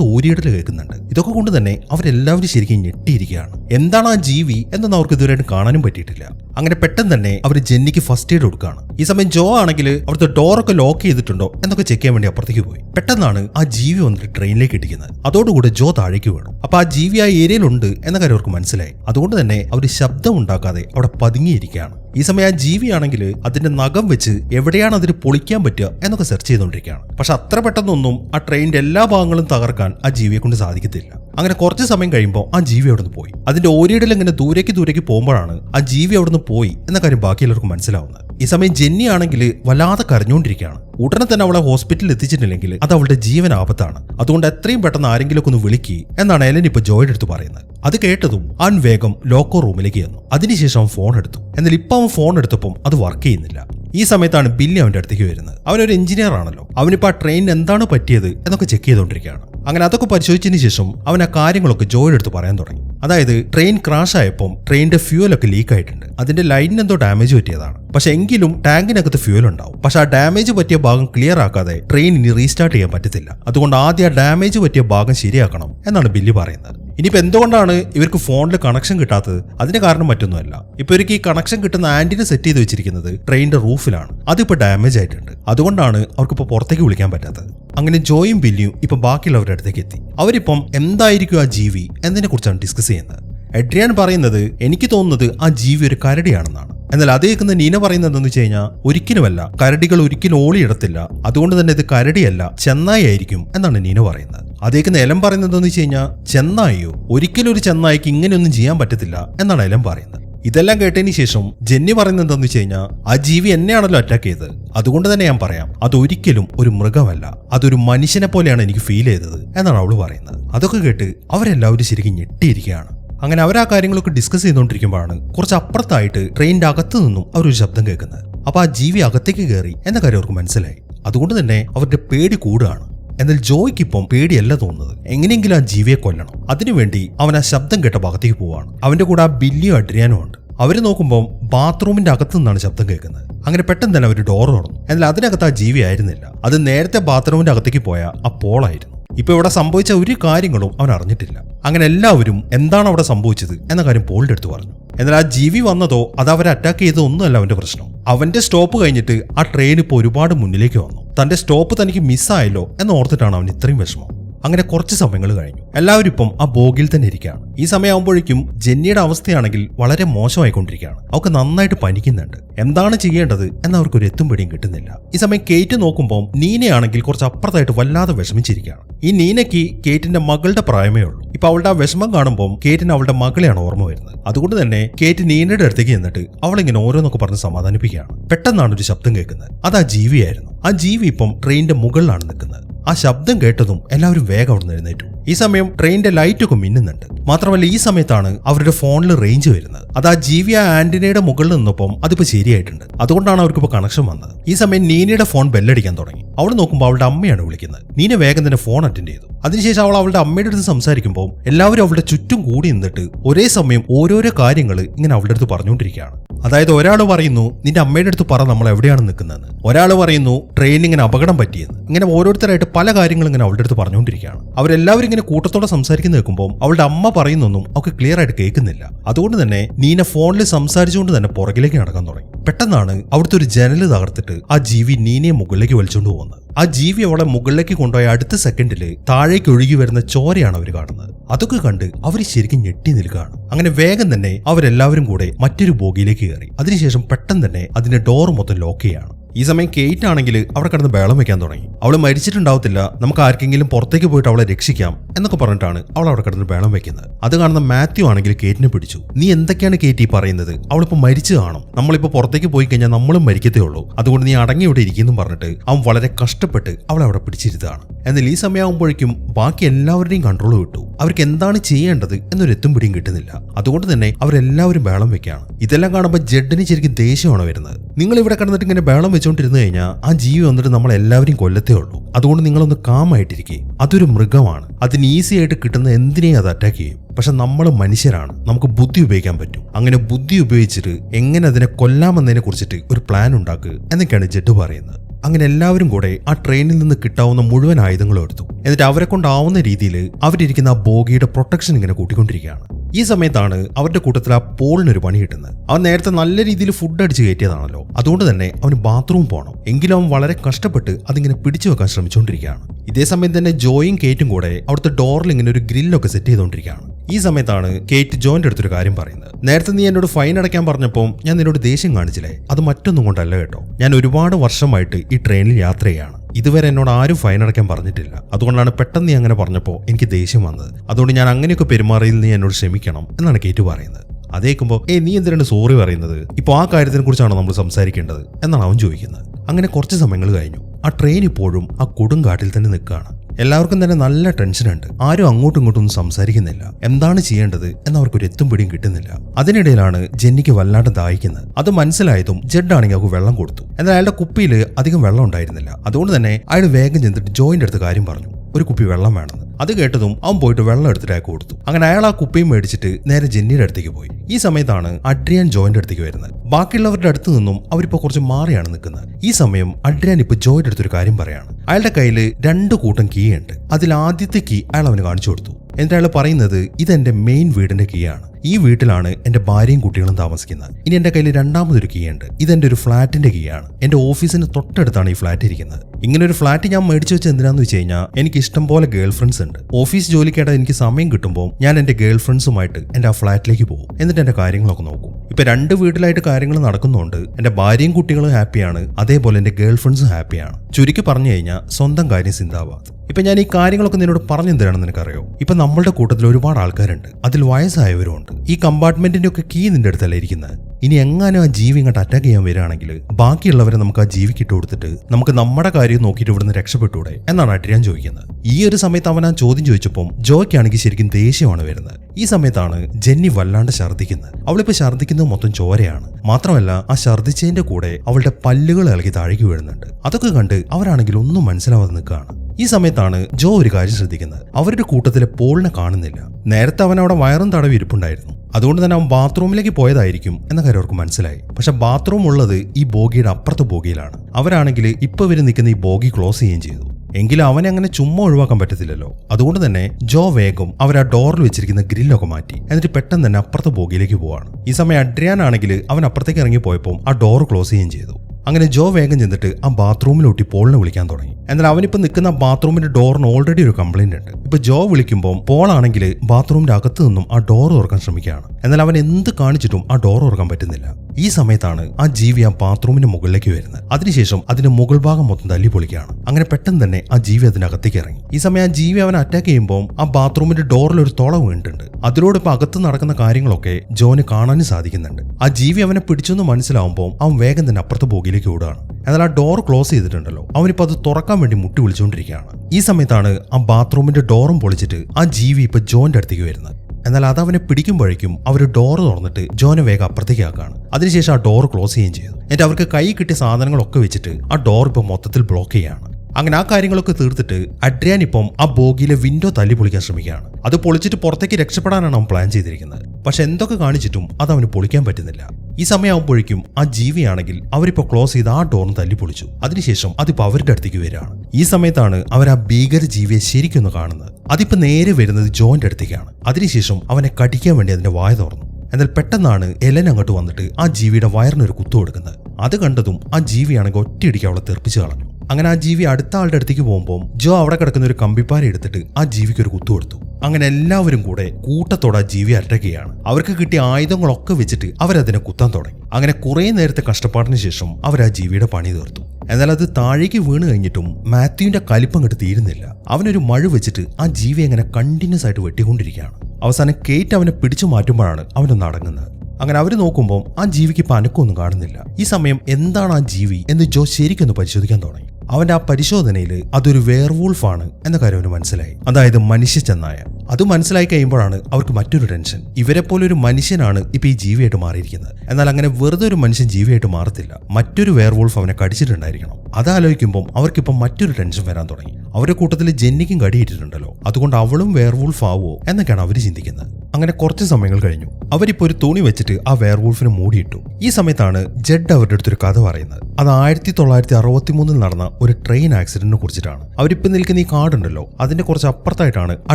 [SPEAKER 1] ഓരിയിടൽ കേൾക്കുന്നുണ്ട്. ഇതൊക്കെ കൊണ്ട് തന്നെ അവരെല്ലാവരും ശരിക്കും ഞെട്ടിയിരിക്കുകയാണ്. എന്താണ് ആ ജീവി എന്നൊന്നും അവർക്ക് ഇതുവരെയായിട്ട് കാണാനും പറ്റിയിട്ടില്ല. അങ്ങനെ പെട്ടെന്ന് തന്നെ അവർ ജെന്നിക്ക് ഫസ്റ്റ് എയ്ഡ് കൊടുക്കുകയാണ്. ഈ സമയം ജോ ആണെങ്കിൽ അവിടുത്തെ ഡോറൊക്കെ ലോക്ക് ചെയ്തിട്ടുണ്ടോ എന്നൊക്കെ ചെക്ക് ചെയ്യാൻ വേണ്ടി അപ്പുറത്തേക്ക് പോയി. പെട്ടെന്നാണ് ആ ജീവി വന്നിട്ട് ട്രെയിനിലേക്ക് ഇടിക്കുന്നത് അതോടുകൂടെ ജോ താഴേക്ക് വീണു. അപ്പൊ ആ ജീവി ആ ഏരിയയിലുണ്ട് എന്ന കാര്യം അവർക്ക് മനസ്സിലായി. അതുകൊണ്ട് തന്നെ അവർ ശബ്ദം ഉണ്ടാക്കാതെ അവിടെ പതുങ്ങിയിരിക്കുകയാണ്. ഈ സമയം ആ ജീവിയാണെങ്കിൽ അതിന്റെ നഖം വെച്ച് എവിടെയാണ് അതിന് പൊളിക്കാൻ പറ്റുക എന്നൊക്കെ സെർച്ച് ചെയ്തുകൊണ്ടിരിക്കുകയാണ്. പക്ഷെ അത്ര പെട്ടെന്നൊന്നും ആ ട്രെയിനിന്റെ എല്ലാ ഭാഗങ്ങളും തകർക്കാൻ ആ ജീവിയെ കൊണ്ട് സാധിക്കത്തില്ല. അങ്ങനെ കുറച്ച് സമയം കഴിയുമ്പോൾ ആ ജീവി അവിടെ നിന്ന് പോയി. അതിന്റെ ഓരിയിടയിൽ ഇങ്ങനെ ദൂരേക്ക് ദൂരേക്ക് പോകുമ്പോഴാണ് ആ ജീവി അവിടെ നിന്ന് പോയി എന്ന കാര്യം ബാക്കി എല്ലാവർക്കും മനസ്സിലാവുന്നത്. ഈ സമയം ജെന്നി ആണെങ്കിൽ വല്ലാതെ കരഞ്ഞുകൊണ്ടിരിക്കുകയാണ്. ഉടനെ തന്നെ അവളെ ഹോസ്പിറ്റലിൽ എത്തിച്ചിട്ടില്ലെങ്കിൽ അത് അവളുടെ ജീവൻ ആപത്താണ്. അതുകൊണ്ട് എത്രയും പെട്ടെന്ന് ആരെങ്കിലും ഒന്ന് വിളിക്കി എന്നാണ് എലൻ ഇപ്പൊ ജോയുടെ അടുത്ത് പറയുന്നത്. അത് കേട്ടതും അവൻ വേഗം ലോക്കോ റൂമിലേക്ക് ചെന്നു. അതിനുശേഷം അവൻ ഫോൺ എടുത്തു. എന്നാൽ ഇപ്പൊ അവൻ ഫോൺ എടുത്തപ്പം അത് വർക്ക് ചെയ്യുന്നില്ല. ഈ സമയത്താണ് ബില്ലി അവന്റെ അടുത്തേക്ക് വരുന്നത്. അവനൊരു എഞ്ചിനീയർ ആണല്ലോ. അവനിപ്പോൾ ആ ട്രെയിനിന് എന്താണ് പറ്റിയത് എന്നൊക്കെ ചെക്ക് ചെയ്തുകൊണ്ടിരിക്കുകയാണ്. അങ്ങനെ അതൊക്കെ പരിശോധിച്ചതിന് ശേഷം അവൻ ആ കാര്യങ്ങളൊക്കെ ജോയുടെ എടുത്ത് പറയാൻ തുടങ്ങി. അതായത് ട്രെയിൻ ക്രാഷ് ആയപ്പോൾ ട്രെയിനിന്റെ ഫ്യൂലൊക്കെ ലീക്ക് ആയിട്ടുണ്ട്. അതിന്റെ ലൈനിന് എന്തോ ഡാമേജ് പറ്റിയതാണ്. പക്ഷെ എങ്കിലും ടാങ്കിനകത്ത് ഫ്യൂൽ ഉണ്ടാവും. പക്ഷെ ആ ഡാമേജ് പറ്റിയ ഭാഗം ക്ലിയർ ആക്കാതെ ട്രെയിൻ ഇനി റീസ്റ്റാർട്ട് ചെയ്യാൻ പറ്റത്തില്ല. അതുകൊണ്ട് ആദ്യം ആ ഡാമേജ് പറ്റിയ ഭാഗം ശരിയാക്കണം എന്നാണ് ബില്ലി പറയുന്നത്. ഇനിയിപ്പോൾ എന്തുകൊണ്ടാണ് ഇവർക്ക് ഫോണിൽ കണക്ഷൻ കിട്ടാത്തത്? അതിന് കാരണം മറ്റൊന്നുമല്ല. ഇപ്പൊ ഇവർക്ക് ഈ കണക്ഷൻ കിട്ടുന്ന ആന്റിന് സെറ്റ് ചെയ്ത് വെച്ചിരിക്കുന്നത് ട്രെയിനിന്റെ റൂഫിലാണ് അതിപ്പോൾ ഡാമേജ് ആയിട്ടുണ്ട്. അതുകൊണ്ടാണ് അവർക്കിപ്പോൾ പുറത്തേക്ക് വിളിക്കാൻ പറ്റാത്തത്. അങ്ങനെ ജോയും ബില്ലിയും ഇപ്പം ബാക്കിയുള്ളവരുടെ അടുത്തേക്ക് എത്തി. അവരിപ്പം എന്തായിരിക്കും ആ ജീവി? എന്നതിനെ കുറിച്ചാണ് ഡിസ്കസ് ചെയ്യുന്നത്. എഡ്രിയാൻ പറയുന്നത് എനിക്ക് തോന്നുന്നത് ആ ജീവി ഒരു കരടിയാണെന്നാണ്. എന്നാൽ അത് കേൾക്കുന്ന നീന പറയുന്നത് എന്താണെന്ന് വെച്ച് കഴിഞ്ഞാൽ ഒരിക്കലുമല്ല. കരടികൾ ഒരിക്കലും ഓളിയിടത്തില്ല. അതുകൊണ്ട് തന്നെ ഇത് കരടിയല്ല ചെന്നായി ആയിരിക്കും എന്നാണ് നീന പറയുന്നത്. അത് കേൾക്കുന്ന എലം പറയുന്നത് എന്താണെന്ന് വെച്ച് കഴിഞ്ഞാൽ ചെന്നായിയോ? ഒരിക്കലും ഒരു ചെന്നായിക്ക് ഇങ്ങനെയൊന്നും ചെയ്യാൻ പറ്റത്തില്ല എന്നാണ് എലം പറയുന്നത്. ഇതെല്ലാം കേട്ടതിന് ശേഷം ജെന്നി പറയുന്നത് എന്താണെന്ന് വെച്ച് കഴിഞ്ഞാൽ ആ ജീവി എന്നെയാണല്ലോ അറ്റാക്ക് ചെയ്തത്. അതുകൊണ്ട് തന്നെ ഞാൻ പറയാം അതൊരിക്കലും ഒരു മൃഗമല്ല. അതൊരു മനുഷ്യനെ പോലെയാണ് എനിക്ക് ഫീൽ ചെയ്തത് എന്നാണ് അവൾ പറയുന്നത്. അതൊക്കെ കേട്ട് അവരെല്ലാവരും ശരിക്കും ഞെട്ടിയിരിക്കുകയാണ്. അങ്ങനെ അവർ ആ കാര്യങ്ങളൊക്കെ ഡിസ്കസ് ചെയ്തുകൊണ്ടിരിക്കുമ്പോഴാണ് കുറച്ച് അപ്പുറത്തായിട്ട് ട്രെയിനിന്റെ അകത്ത് നിന്നും അവർ ഒരു ശബ്ദം കേൾക്കുന്നത്. അപ്പോൾ ആ ജീവി അകത്തേക്ക് കയറി എന്ന കാര്യം അവർക്ക് മനസ്സിലായി. അതുകൊണ്ട് തന്നെ അവരുടെ പേടി കൂടുകയാണ്. എന്നാൽ ജോയ്ക്ക് ഇപ്പം പേടിയല്ല തോന്നുന്നത്. എങ്ങനെയെങ്കിലും ആ ജീവിയെ കൊല്ലണം. അതിനുവേണ്ടി അവൻ ആ ശബ്ദം കേട്ട ഭാഗത്തേക്ക് പോവാണ്. അവന്റെ കൂടെ ആ ബില്ലിയും അഡ്രിയാനും ഉണ്ട്. അവർ നോക്കുമ്പോൾ ബാത്റൂമിന്റെ അകത്തു നിന്നാണ് ശബ്ദം കേൾക്കുന്നത്. അങ്ങനെ പെട്ടെന്ന് തന്നെ അവർ ഡോർ തുറന്നു. എന്നാൽ അതിനകത്ത് ആ ജീവി ആയിരുന്നില്ല. അത് നേരത്തെ ബാത്റൂമിന്റെ അകത്തേക്ക് പോയ ആ പോളായിരുന്നു. ഇപ്പൊ ഇവിടെ സംഭവിച്ച ഒരു കാര്യങ്ങളും അവൻ അറിഞ്ഞിട്ടില്ല. അങ്ങനെ എല്ലാവരും എന്താണ് അവിടെ സംഭവിച്ചത് എന്ന കാര്യം പോളിന്റെ അടുത്ത് പറഞ്ഞു. എന്നാൽ ആ ജീവി വന്നതോ അത് അവരെ അറ്റാക്ക് ചെയ്തോ ഒന്നുമല്ല അവന്റെ പ്രശ്നം. അവന്റെ സ്റ്റോപ്പ് കഴിഞ്ഞിട്ട് ആ ട്രെയിൻ ഇപ്പോൾ ഒരുപാട് മുന്നിലേക്ക് വന്നു. തന്റെ സ്റ്റോപ്പ് തനിക്ക് മിസ്സായല്ലോ എന്ന് ഓർത്തിട്ടാണ് അവൻ ഇത്രയും വിഷമം. അങ്ങനെ കുറച്ച് സമയങ്ങൾ കഴിഞ്ഞു. എല്ലാവരും ഇപ്പം ആ ബോഗിൽ തന്നെ ഇരിക്കുകയാണ്. ഈ സമയമാകുമ്പോഴേക്കും ജെന്നിയുടെ അവസ്ഥയാണെങ്കിൽ വളരെ മോശമായിക്കൊണ്ടിരിക്കുകയാണ്. അവൾക്ക് നന്നായിട്ട് പനിക്കുന്നുണ്ട്. എന്താണ് ചെയ്യേണ്ടത് എന്ന് അവർക്കൊരു എത്തും പിടിയും കിട്ടുന്നില്ല. ഈ സമയം കേറ്റ് നോക്കുമ്പോൾ നീനയാണെങ്കിൽ കുറച്ച് അപ്പുറത്തായിട്ട് വല്ലാതെ വിഷമിച്ചിരിക്കുകയാണ്. ഈ നീനയ്ക്ക് കേറ്റിന്റെ മകളുടെ പ്രായമേ ഉള്ളൂ. ഇപ്പൊ അവളുടെ ആ വിഷമം കാണുമ്പോൾ കേറ്റിന് അവളുടെ മകളെയാണ് ഓർമ്മ വരുന്നത്. അതുകൊണ്ട് തന്നെ കേറ്റ് നീനയുടെ അടുത്തേക്ക് ചെന്നിട്ട് അവളിങ്ങനെ ഓരോന്നൊക്കെ പറഞ്ഞ് സമാധാനിപ്പിക്കുകയാണ്. പെട്ടെന്നാണ് ഒരു ശബ്ദം കേൾക്കുന്നത്. അത് ആ ജീവിയായിരുന്നു. ആ ജീവി ഇപ്പം ട്രെയിനിന്റെ മുകളിലാണ് നിൽക്കുന്നത്. ആ ശബ്ദം കേട്ടതും എല്ലാവരും വേഗം അവിടെ നിന്ന് എഴുന്നേറ്റു. ഈ സമയം ട്രെയിനിന്റെ ലൈറ്റൊക്കെ മിന്നുന്നുണ്ട്. മാത്രമല്ല ഈ സമയത്താണ് അവരുടെ ഫോണിൽ റേഞ്ച് വരുന്നത്. അത് ആ ജീവിയ ആന്റണിയുടെ മുകളിൽ നിന്നപ്പം അതിപ്പോ ശരിയായിട്ടുണ്ട്. അതുകൊണ്ടാണ് അവർക്കിപ്പോ കണക്ഷൻ വന്നത്. ഈ സമയം നീനയുടെ ഫോൺ ബെല്ലടിക്കാൻ തുടങ്ങി. അവൾ നോക്കുമ്പോൾ അവളുടെ അമ്മയാണ് വിളിക്കുന്നത്. നീന വേഗം തന്നെ ഫോൺ അറ്റൻഡ് ചെയ്തു. അതിനുശേഷം അവൾ അവളുടെ അമ്മയുടെ അടുത്ത് സംസാരിക്കുമ്പോൾ എല്ലാവരും അവളുടെ ചുറ്റും കൂടി നിന്നിട്ട് ഒരേ സമയം ഓരോരോ കാര്യങ്ങൾ ഇങ്ങനെ അവളുടെ അടുത്ത് പറഞ്ഞുകൊണ്ടിരിക്കുകയാണ്. അതായത് ഒരാൾ പറയുന്നു നിന്റെ അമ്മയുടെ അടുത്ത് പറ നമ്മൾ എവിടെയാണ് നിൽക്കുന്നത്. ഒരാൾ പറയുന്നു ട്രെയിൻ ഇങ്ങനെ അപകടം പറ്റിയെന്ന്. ഇങ്ങനെ ഓരോരുത്തരായിട്ട് പല കാര്യങ്ങളും ഇങ്ങനെ അവളുടെ അടുത്ത് പറഞ്ഞുകൊണ്ടിരിക്കുകയാണ്. അവരെല്ലാവരും ഇങ്ങനെ കൂട്ടത്തോടെ സംസാരിക്കുന്ന നിൽക്കുമ്പോൾ അവളുടെ അമ്മ പറയുന്നൊന്നും അവൾക്ക് ക്ലിയർ ആയിട്ട് കേൾക്കുന്നില്ല. അതുകൊണ്ട് തന്നെ നീന ഫോണിൽ സംസാരിച്ചുകൊണ്ട് തന്നെ പുറകിലേക്ക് നടക്കാൻ തുടങ്ങി. പെട്ടെന്നാണ് അവിടുത്തെ ഒരു ജനൽ തകർത്തിട്ട് ആ ജീവി നീനയെ മുകളിലേക്ക് വലിച്ചുകൊണ്ട് പോകുന്നത്. ആ ജീവി അവളെ മുകളിലേക്ക് കൊണ്ടുപോയ അടുത്ത സെക്കൻഡിൽ താഴേക്ക് ഒഴുകി വരുന്ന ചോരയാണ് അവർ കാണുന്നത്. അതൊക്കെ കണ്ട് അവർ ശരിക്കും ഞെട്ടി നിൽക്കുകയാണ്. അങ്ങനെ വേഗം തന്നെ അവരെല്ലാവരും കൂടെ മറ്റൊരു ബോഗിയിലേക്ക് കയറി. അതിനുശേഷം പെട്ടെന്ന് തന്നെ അതിന്റെ ഡോർ മൊത്തം ലോക്ക് ചെയ്യാണ് ഈ സമയം കേറ്റ് ആണെങ്കിൽ അവിടെ കിടന്ന് ബേളം വെക്കാൻ തുടങ്ങി. അവൾ മരിച്ചിട്ടുണ്ടാവത്തില്ല നമുക്ക് ആർക്കെങ്കിലും പുറത്തേക്ക് പോയിട്ട് അവളെ രക്ഷിക്കാം എന്നൊക്കെ പറഞ്ഞിട്ടാണ് അവൾ അവിടെ കിടന്ന് ബേളം വെക്കുന്നത്. അത് കാണുന്ന മാത്യു ആണെങ്കിൽ കേറ്റിനെ പിടിച്ചു. നീ എന്തൊക്കെയാണ് കേറ്റി പറയുന്നത്? അവളിപ്പോ മരിച്ചു കാണും. നമ്മളിപ്പോ പുറത്തേക്ക് പോയി കഴിഞ്ഞാൽ നമ്മളും മരിക്കത്തേ ഉള്ളൂ. അതുകൊണ്ട് നീ അടങ്ങി ഇവിടെ ഇരിക്കുന്നു പറഞ്ഞിട്ട് അവൻ വളരെ കഷ്ടപ്പെട്ട് അവളെ അവിടെ പിടിച്ചിരുത്താണ് എന്നാൽ ഈ സമയമാകുമ്പോഴേക്കും ബാക്കി എല്ലാവരുടെയും കൺട്രോൾ വിട്ടു. അവർക്ക് എന്താണ് ചെയ്യേണ്ടത് എന്നൊരു എത്തും പിടിയും കിട്ടുന്നില്ല. അതുകൊണ്ട് തന്നെ അവരെല്ലാവരും ബേളം വെക്കുകയാണ്. ഇതെല്ലാം കാണുമ്പോൾ ജഡ്ഡിന് ശരിക്കും ദേഷ്യമാണ് വരുന്നത്? നിങ്ങൾ ഇവിടെ കടന്നിട്ട് ഇങ്ങനെ ബേളം വെച്ചുകൊണ്ടിരുന്നു കഴിഞ്ഞാൽ ആ ജീവി വന്നിട്ട് നമ്മൾ എല്ലാവരും കൊല്ലത്തേ ഉള്ളൂ. അതുകൊണ്ട് നിങ്ങളൊന്ന് കാമായിട്ടിരിക്കുക അതൊരു മൃഗമാണ്. അതിന് ഈസി ആയിട്ട് കിട്ടുന്ന എന്തിനേയും അത് അറ്റാക്ക് ചെയ്യും. പക്ഷെ നമ്മൾ മനുഷ്യരാണ്. നമുക്ക് ബുദ്ധി ഉപയോഗിക്കാൻ പറ്റും. അങ്ങനെ ബുദ്ധി ഉപയോഗിച്ചിട്ട് എങ്ങനെ അതിനെ കൊല്ലാമെന്നതിനെ കുറിച്ചിട്ട് ഒരു പ്ലാൻ ഉണ്ടാക്കുക എന്നൊക്കെയാണ് ജെഡ് പറയുന്നത്. അങ്ങനെ എല്ലാവരും കൂടെ ആ ട്രെയിനിൽ നിന്ന് കിട്ടാവുന്ന മുഴുവൻ ആയുധങ്ങളും എടുത്തു. എന്നിട്ട് അവരെ കൊണ്ടാവുന്ന രീതിയിൽ അവരിരിക്കുന്ന ആ ബോഗിയുടെ പ്രൊട്ടക്ഷൻ ഇങ്ങനെ കൂട്ടിക്കൊണ്ടിരിക്കുകയാണ്. ഈ സമയത്താണ് അവരുടെ കൂട്ടത്തിൽ ആ പോളിനൊരു പണി കിട്ടുന്നത്. അവൻ നേരത്തെ നല്ല രീതിയിൽ ഫുഡ് അടിച്ച് കയറ്റിയതാണല്ലോ. അതുകൊണ്ട് തന്നെ അവന് ബാത്റൂം പോകണം എങ്കിലും അവൻ വളരെ കഷ്ടപ്പെട്ട് അതിങ്ങനെ പിടിച്ചു വെക്കാൻ ശ്രമിച്ചുകൊണ്ടിരിക്കുകയാണ്. ഇതേ സമയം തന്നെ ജോയും കേറ്റും കൂടെ അവിടുത്തെ ഡോറിൽ ഇങ്ങനെ ഒരു ഗ്രില്ലൊക്കെ സെറ്റ് ചെയ്തുകൊണ്ടിരിക്കുകയാണ്. ഈ സമയത്താണ് കേറ്റ് ജോയിന്റെ അടുത്തൊരു കാര്യം പറയുന്നത്. നേരത്തെ നീ എന്നോട് ഫൈൻ അടയ്ക്കാൻ പറഞ്ഞപ്പോൾ ഞാൻ നിന്നോട് ദേഷ്യം കാണിച്ചില്ലേ? അത് മറ്റൊന്നും കൊണ്ടല്ല കേട്ടോ. ഞാൻ ഒരുപാട് വർഷമായിട്ട് ഈ ട്രെയിനിൽ യാത്ര ചെയ്യാണ് ഇതുവരെ എന്നോട് ആരും ഫൈൻ അടയ്ക്കാൻ പറഞ്ഞിട്ടില്ല. അതുകൊണ്ടാണ് പെട്ടെന്ന് നീ അങ്ങനെ പറഞ്ഞപ്പോൾ എനിക്ക് ദേഷ്യം വന്നത്. അതുകൊണ്ട് ഞാൻ അങ്ങനെയൊക്കെ പെരുമാറിയിൽ നീ എന്നോട് ക്ഷമിക്കണം എന്നാണ് കേറ്റു പറയുന്നത്. അതേക്കുമ്പോൾ ഏ നീ എന്തിനാണ് സോറി പറയുന്നത്? ഇപ്പോൾ ആ കാര്യത്തിനെ കുറിച്ചാണോ നമ്മൾ സംസാരിക്കേണ്ടത്? എന്നാണ് അവൻ ചോദിക്കുന്നത്. അങ്ങനെ കുറച്ച് സമയങ്ങൾ കഴിഞ്ഞു. ആ ട്രെയിൻ ഇപ്പോഴും ആ കൊടുങ്കാട്ടിൽ തന്നെ നിൽക്കുകയാണ്. എല്ലാവർക്കും തന്നെ നല്ല ടെൻഷനുണ്ട്. ആരും അങ്ങോട്ടും ഇങ്ങോട്ടും ഒന്നും സംസാരിക്കുന്നില്ല. എന്താണ് ചെയ്യേണ്ടത് എന്നവർക്കൊരു എത്തും പിടിയും കിട്ടുന്നില്ല. അതിനിടയിലാണ് ജെന്നിക്ക് വല്ലാണ്ട് ദാഹിക്കുന്നത്. അത് മനസ്സിലായതും ജെഡ് ആണെങ്കിൽ അവർക്ക് വെള്ളം കൊടുത്തു. എന്നാൽ അയാളുടെ കുപ്പിയിൽ അധികം വെള്ളം ഉണ്ടായിരുന്നില്ല. അതുകൊണ്ട് തന്നെ അയാൾ വേഗം ചെന്നിട്ട് ജോയിന്റെ അടുത്ത് കാര്യം പറഞ്ഞു. ഒരു കുപ്പി വെള്ളം വേണമെന്ന് അത് കേട്ടതും അവൻ പോയിട്ട് വെള്ളം എടുത്തിട്ട് അയാൾക്ക് കൊടുത്തു. അങ്ങനെ അയാൾ ആ കുപ്പിയും മേടിച്ചിട്ട് നേരെ ജെന്നിയുടെ അടുത്തേക്ക് പോയി. ഈ സമയത്താണ് അഡ്രിയാൻ ജോയിന്റെ അടുത്തേക്ക് വരുന്നത്. ബാക്കിയുള്ളവരുടെ അടുത്ത് നിന്നും അവരിപ്പോ കുറച്ച് മാറിയാണ് നിൽക്കുന്നത്. ഈ സമയം അഡ്രിയാൻ ഇപ്പോൾ ജോയിന്റെ അടുത്തൊരു കാര്യം പറയാണ്. അയാളുടെ കയ്യിൽ രണ്ട് കൂട്ടം കീ ഉണ്ട് അതിൽ ആദ്യത്തെ കീ അയാൾ അവന് കാണിച്ചു കൊടുത്തു. എന്നിട്ട് പറയുന്നത് എന്റെ മെയിൻ വീടിന്റെ കീയാണ്. ഈ വീട്ടിലാണ് എന്റെ ഭാര്യയും കുട്ടികളും താമസിക്കുന്നത്. ഇനി എന്റെ കയ്യിൽ രണ്ടാമതൊരു കീ ഉണ്ട് എന്റെ ഒരു ഫ്ലാറ്റിന്റെ കീയാണ്. എന്റെ ഓഫീസിന് തൊട്ടടുത്താണ് ഈ ഫ്ളാറ്റ് ഇരിക്കുന്നത്. ഇങ്ങനെ ഒരു ഫ്ളാറ്റ് ഞാൻ മേടിച്ചു വെച്ച് എന്തിനാന്ന് വെച്ച് കഴിഞ്ഞാൽ എനിക്ക് ഇഷ്ടം പോലെ ഗേൾ ഫ്രണ്ട്സ് ഉണ്ട്. ഓഫീസ് ജോലിക്കായിട്ട് എനിക്ക് സമയം കിട്ടുമ്പോൾ ഞാൻ എന്റെ ഗേൾ ഫ്രണ്ട്സുമായിട്ട് എന്റെ ആ ഫ്ളാറ്റിലേക്ക് പോകും. എന്നിട്ട് എന്റെ കാര്യങ്ങളൊക്കെ നോക്കും. ഇപ്പൊ രണ്ട് വീട്ടിലായിട്ട് കാര്യങ്ങൾ നടക്കുന്നുണ്ട് എന്റെ ഭാര്യയും കുട്ടികളും ഹാപ്പിയാണ്. അതേപോലെ എന്റെ ഗേൾ ഫ്രണ്ട്സും ഹാപ്പിയാണ്. ചുരുക്കി പറഞ്ഞു കഴിഞ്ഞാൽ സ്വന്തം കാര്യം സിന്ദാബാദ് ഇപ്പൊ ഞാൻ ഈ കാര്യങ്ങളൊക്കെ നിന്നോട് പറഞ്ഞു തരാണെന്ന് നിനക്കറിയോ? ഇപ്പൊ നമ്മളുടെ കൂട്ടത്തിൽ ഒരുപാട് ആൾക്കാരുണ്ട്. അതിൽ വയസ്സായവരുണ്ട് ഈ കമ്പാർട്ട്മെന്റിന്റെ ഒക്കെ കീ നിന്റെ അടുത്തല്ല ഇരിക്കുന്നത്? ഇനി എങ്ങാനും ആ ജീവി ഇങ്ങോട്ട് അറ്റാക്ക് ചെയ്യാൻ വരികയാണെങ്കിൽ ബാക്കിയുള്ളവരെ നമുക്ക് ആ ജീവിക്ക് ഇട്ട് കൊടുത്തിട്ട് നമുക്ക് നമ്മുടെ കാര്യം നോക്കിയിട്ട് ഇവിടുന്ന് രക്ഷപ്പെട്ടൂടെ എന്നാണ് അട്രിയാൻ ചോദിക്കുന്നത്. ഈ ഒരു സമയത്ത് അവൻ ആ ചോദ്യം ചോദിച്ചപ്പം ജോയ്ക്കാണെങ്കിൽ ശരിക്കും ദേഷ്യമാണ് വരുന്നത്. ഈ സമയത്താണ് ജെന്നി വല്ലാണ്ട് ഛർദ്ദിക്കുന്നത്. അവളിപ്പോ ഛർദ്ദിക്കുന്നത് മൊത്തം ചോരയാണ്. മാത്രമല്ല ആ ഛർദ്ദിച്ചതിന്റെ കൂടെ അവളുടെ പല്ലുകൾ ഇളകി താഴേക്ക് വീഴുന്നുണ്ട്. അതൊക്കെ കണ്ട് അവരാണെങ്കിൽ ഒന്നും മനസ്സിലാവാതെ നിൽക്കുകയാണ്. ഈ സമയത്താണ് ജോ ഒരു കാര്യം ശ്രദ്ധിക്കുന്നത്. അവരുടെ കൂട്ടത്തിലെ പോളിനെ കാണുന്നില്ല. നേരത്തെ അവൻ അവിടെ വയറും തടവി ഇരിപ്പുണ്ടായിരുന്നു. അതുകൊണ്ട് തന്നെ അവൻ ബാത്റൂമിലേക്ക് പോയതായിരിക്കും എന്ന കാര്യം അവർക്ക് മനസ്സിലായി. പക്ഷെ ബാത്റൂം ഉള്ളത് ഈ ബോഗിയുടെ അപ്പുറത്തെ ബോഗിയിലാണ്. അവരാണെങ്കിൽ ഇപ്പൊ ഇവർ നിൽക്കുന്ന ഈ ബോഗി ക്ലോസ് ചെയ്യുകയും ചെയ്തു. എങ്കിലും അവനെ അങ്ങനെ ചുമ്മാ ഒഴിവാക്കാൻ പറ്റത്തില്ലല്ലോ. അതുകൊണ്ട് തന്നെ ജോ വേഗം അവർ ആ ഡോറിൽ വെച്ചിരിക്കുന്ന ഗ്രില്ലൊക്കെ മാറ്റി. എന്നിട്ട് പെട്ടെന്ന് തന്നെ അപ്പുറത്തെ ബോഗിയിലേക്ക് പോവാണ്. ഈ സമയം അഡ്രിയാൻ ആണെങ്കിൽ അവൻ അപ്പുറത്തേക്ക് ഇറങ്ങി പോയപ്പോൾ ആ ഡോർ ക്ലോസ് ചെയ്യുകയും ചെയ്തു. അങ്ങനെ ജോ വേഗം ചെന്നിട്ട് ആ ബാത്റൂമിലോട്ടി പോളിനെ വിളിക്കാൻ തുടങ്ങി. എന്നാൽ അവനിപ്പോ നിൽക്കുന്ന ബാത്റൂമിന്റെ ഡോറിന് ഓൾറെഡി ഒരു കംപ്ലൈന്റ് ഉണ്ട്. ഇപ്പൊ ജോ വിളിക്കുമ്പോൾ പോൾ ആണെങ്കിൽ ബാത്റൂമിന്റെ അകത്ത് നിന്നും ആ ഡോർ തുറക്കാൻ ശ്രമിക്കുകയാണ്. എന്നാൽ അവൻ എന്ത് കാണിച്ചിട്ടും ആ ഡോർ തുറക്കാൻ പറ്റുന്നില്ല. ഈ സമയത്താണ് ആ ജീവി ആ ബാത്റൂമിന്റെ മുകളിലേക്ക് വരുന്നത്. അതിനുശേഷം അതിന്റെ മുകൾ ഭാഗം മൊത്തം തല്ലി പൊളിക്കുകയാണ്. അങ്ങനെ പെട്ടെന്ന് തന്നെ ആ ജീവി അതിനകത്തേക്ക് ഇറങ്ങി. ഈ സമയം ആ ജീവി അവൻ അറ്റാക്ക് ചെയ്യുമ്പോൾ ആ ബാത്റൂമിന്റെ ഡോറിൽ ഒരു തുള വീണിട്ടുണ്ട്. അതിലൂടെ ഇപ്പൊ അകത്ത് നടക്കുന്ന കാര്യങ്ങളൊക്കെ ജോന് കാണാനും സാധിക്കുന്നുണ്ട്. ആ ജീവി അവനെ പിടിച്ചെന്ന് മനസ്സിലാവുമ്പോൾ അവൻ വേഗം തന്നെ അപ്പുറത്തെ ബോഗിയിലേക്ക് ഓടുകയാണ് എന്നാൽ ആ ഡോർ ക്ലോസ് ചെയ്തിട്ടുണ്ടല്ലോ. അവനിപ്പോൾ അത് തുറക്കാൻ വേണ്ടി മുട്ടി വിളിച്ചുകൊണ്ടിരിക്കുകയാണ് ഈ സമയത്താണ് ആ ബാത്റൂമിന്റെ ഡോറും പൊളിച്ചിട്ട് ആ ജീവി ഇപ്പൊ ജോന്റെ അടുത്തേക്ക് വരുന്നത്. എന്നാൽ അത് അവനെ പിടിക്കുമ്പോഴേക്കും അവർ ഡോർ തുറന്നിട്ട് ജോനെ വേഗം അപ്പുറത്തേക്ക് ആക്കുകയാണ് അതിനുശേഷം ആ ഡോർ ക്ലോസ് ചെയ്യുകയും ചെയ്തു. എന്നിട്ട് അവർക്ക് കൈ കിട്ടിയ സാധനങ്ങളൊക്കെ വെച്ചിട്ട് ആ ഡോർ ഇപ്പൊ മൊത്തത്തിൽ ബ്ലോക്ക് ചെയ്യാണ് അങ്ങനെ ആ കാര്യങ്ങളൊക്കെ തീർത്തിട്ട് അഡ്രിയാൻ ഇപ്പം ആ ബോഗിയിലെ വിൻഡോ തല്ലി പൊളിക്കാൻ ശ്രമിക്കുകയാണ്. അത് പൊളിച്ചിട്ട് പുറത്തേക്ക് രക്ഷപ്പെടാനാണ് അവൻ പ്ലാൻ ചെയ്തിരിക്കുന്നത്. പക്ഷെ എന്തൊക്കെ കാണിച്ചിട്ടും അത് അവന് പൊളിക്കാൻ പറ്റുന്നില്ല. ഈ സമയമാകുമ്പോഴേക്കും ആ ജീവിയാണെങ്കിൽ അവരിപ്പോൾ ക്ലോസ് ചെയ്ത് ആ ഡോറിന് തല്ലി പൊളിച്ചു. അതിനുശേഷം അതിപ്പോ അവരുടെ അടുത്തേക്ക് വരികയാണ്. ഈ സമയത്താണ് അവർ ആ ഭീകര ജീവിയെ ശരിക്കൊന്ന് കാണുന്നത്. അതിപ്പോൾ നേരെ വരുന്നത് ജോന്റെ അടുത്തേക്കാണ്. അതിനുശേഷം അവനെ കടിക്കാൻ വേണ്ടി അതിന്റെ വായ തുറന്നു. എന്നാൽ പെട്ടെന്നാണ് എലൻ അങ്ങോട്ട് വന്നിട്ട് ആ ജീവിയുടെ വയറിനൊരു കുത്തു കൊടുക്കുന്നത്. അത് കണ്ടതും ആ ജീവിയാണെങ്കിൽ ഒറ്റയടിക്ക് അവളെ തെറിപ്പിച്ച് കളഞ്ഞു. അങ്ങനെ ആ ജീവി അടുത്ത ആളുടെ അടുത്തേക്ക് പോകുമ്പോൾ ജോ അവിടെ കിടക്കുന്ന ഒരു കമ്പിപ്പാര എടുത്തിട്ട് ആ ജീവിക്ക് ഒരു കുത്തു കൊടുത്തു. അങ്ങനെ എല്ലാവരും കൂടെ കൂട്ടത്തോടെ ആ ജീവി അരട്ടുകയാണ് അവർക്ക് കിട്ടിയ ആയുധങ്ങളൊക്കെ വെച്ചിട്ട് അവരതിനെ കുത്താൻ തുടങ്ങി. അങ്ങനെ കുറെ നേരത്തെ കഷ്ടപ്പാടിന് ശേഷം അവർ ആ ജീവിയുടെ പണി തീർത്തു. എന്നാൽ അത് താഴേക്ക് വീണ് കഴിഞ്ഞിട്ടും മാത്യുവിന്റെ കലിപ്പം അങ്ങോട്ട് തീരുന്നില്ല. അവനൊരു മഴ വെച്ചിട്ട് ആ ജീവി അങ്ങനെ കണ്ടിന്യൂസ് ആയിട്ട് വെട്ടിക്കൊണ്ടിരിക്കുകയാണ്. അവസാനം കേറ്റ് അവനെ പിടിച്ചു മാറ്റുമ്പോഴാണ് അവനൊന്ന് അടങ്ങുന്നത്. അങ്ങനെ അവർ നോക്കുമ്പോൾ ആ ജീവിക്ക് ഇപ്പൊ അനക്കൊന്നും കാണുന്നില്ല. ഈ സമയം എന്താണ് ആ ജീവി എന്ന് ജോ ശരിക്കൊന്ന് പരിശോധിക്കാൻ തുടങ്ങി. അവന്റെ ആ പരിശോധനയിൽ അതൊരു വേർവൂൾഫ് ആണ് എന്ന കാര്യം അവന് മനസ്സിലായി. അതായത് മനുഷ്യ ചെന്നായ അത് മനസ്സിലായി കഴിയുമ്പോഴാണ് അവർക്ക് മറ്റൊരു ടെൻഷൻ. ഇവരെ പോലെ ഒരു മനുഷ്യനാണ് ഇപ്പൊ ഈ ജീവിയായിട്ട് മാറിയിരിക്കുന്നത്. എന്നാൽ അങ്ങനെ വെറുതെ ഒരു മനുഷ്യൻ ജീവിയായിട്ട് മാറത്തില്ല. മറ്റൊരു വേർവൂൾഫ് അവനെ കടിച്ചിട്ടുണ്ടായിരിക്കണം. അതാലോചിക്കുമ്പോൾ അവർക്കിപ്പം മറ്റൊരു ടെൻഷൻ വരാൻ തുടങ്ങി. അവരുടെ കൂട്ടത്തിൽ ജെന്നിക്കും കടിയിട്ടിട്ടുണ്ടല്ലോ അതുകൊണ്ട് അവളും വേർവൂൾഫ് ആവോ എന്നൊക്കെയാണ് അവർ ചിന്തിക്കുന്നത്. അങ്ങനെ കുറച്ച് സമയങ്ങൾ കഴിഞ്ഞു. അവരിപ്പോ ഒരു തുണി വെച്ചിട്ട് ആ വെയർ വേർവൂൾഫിനെ മൂടിയിട്ടു. ഈ സമയത്താണ് ജെഡ് അവരുടെ അടുത്തൊരു കഥ പറയുന്നത്. അത് ആയിരത്തി തൊള്ളായിരത്തി അറുപത്തി മൂന്നിൽ നടന്ന ഒരു ട്രെയിൻ ആക്സിഡന്റിനെ കുറിച്ചിട്ടാണ്. അവരിപ്പോ നിൽക്കുന്ന ഈ കാർഡുണ്ടല്ലോ അതിന്റെ കുറച്ച് അപ്പുറത്തായിട്ടാണ് ആ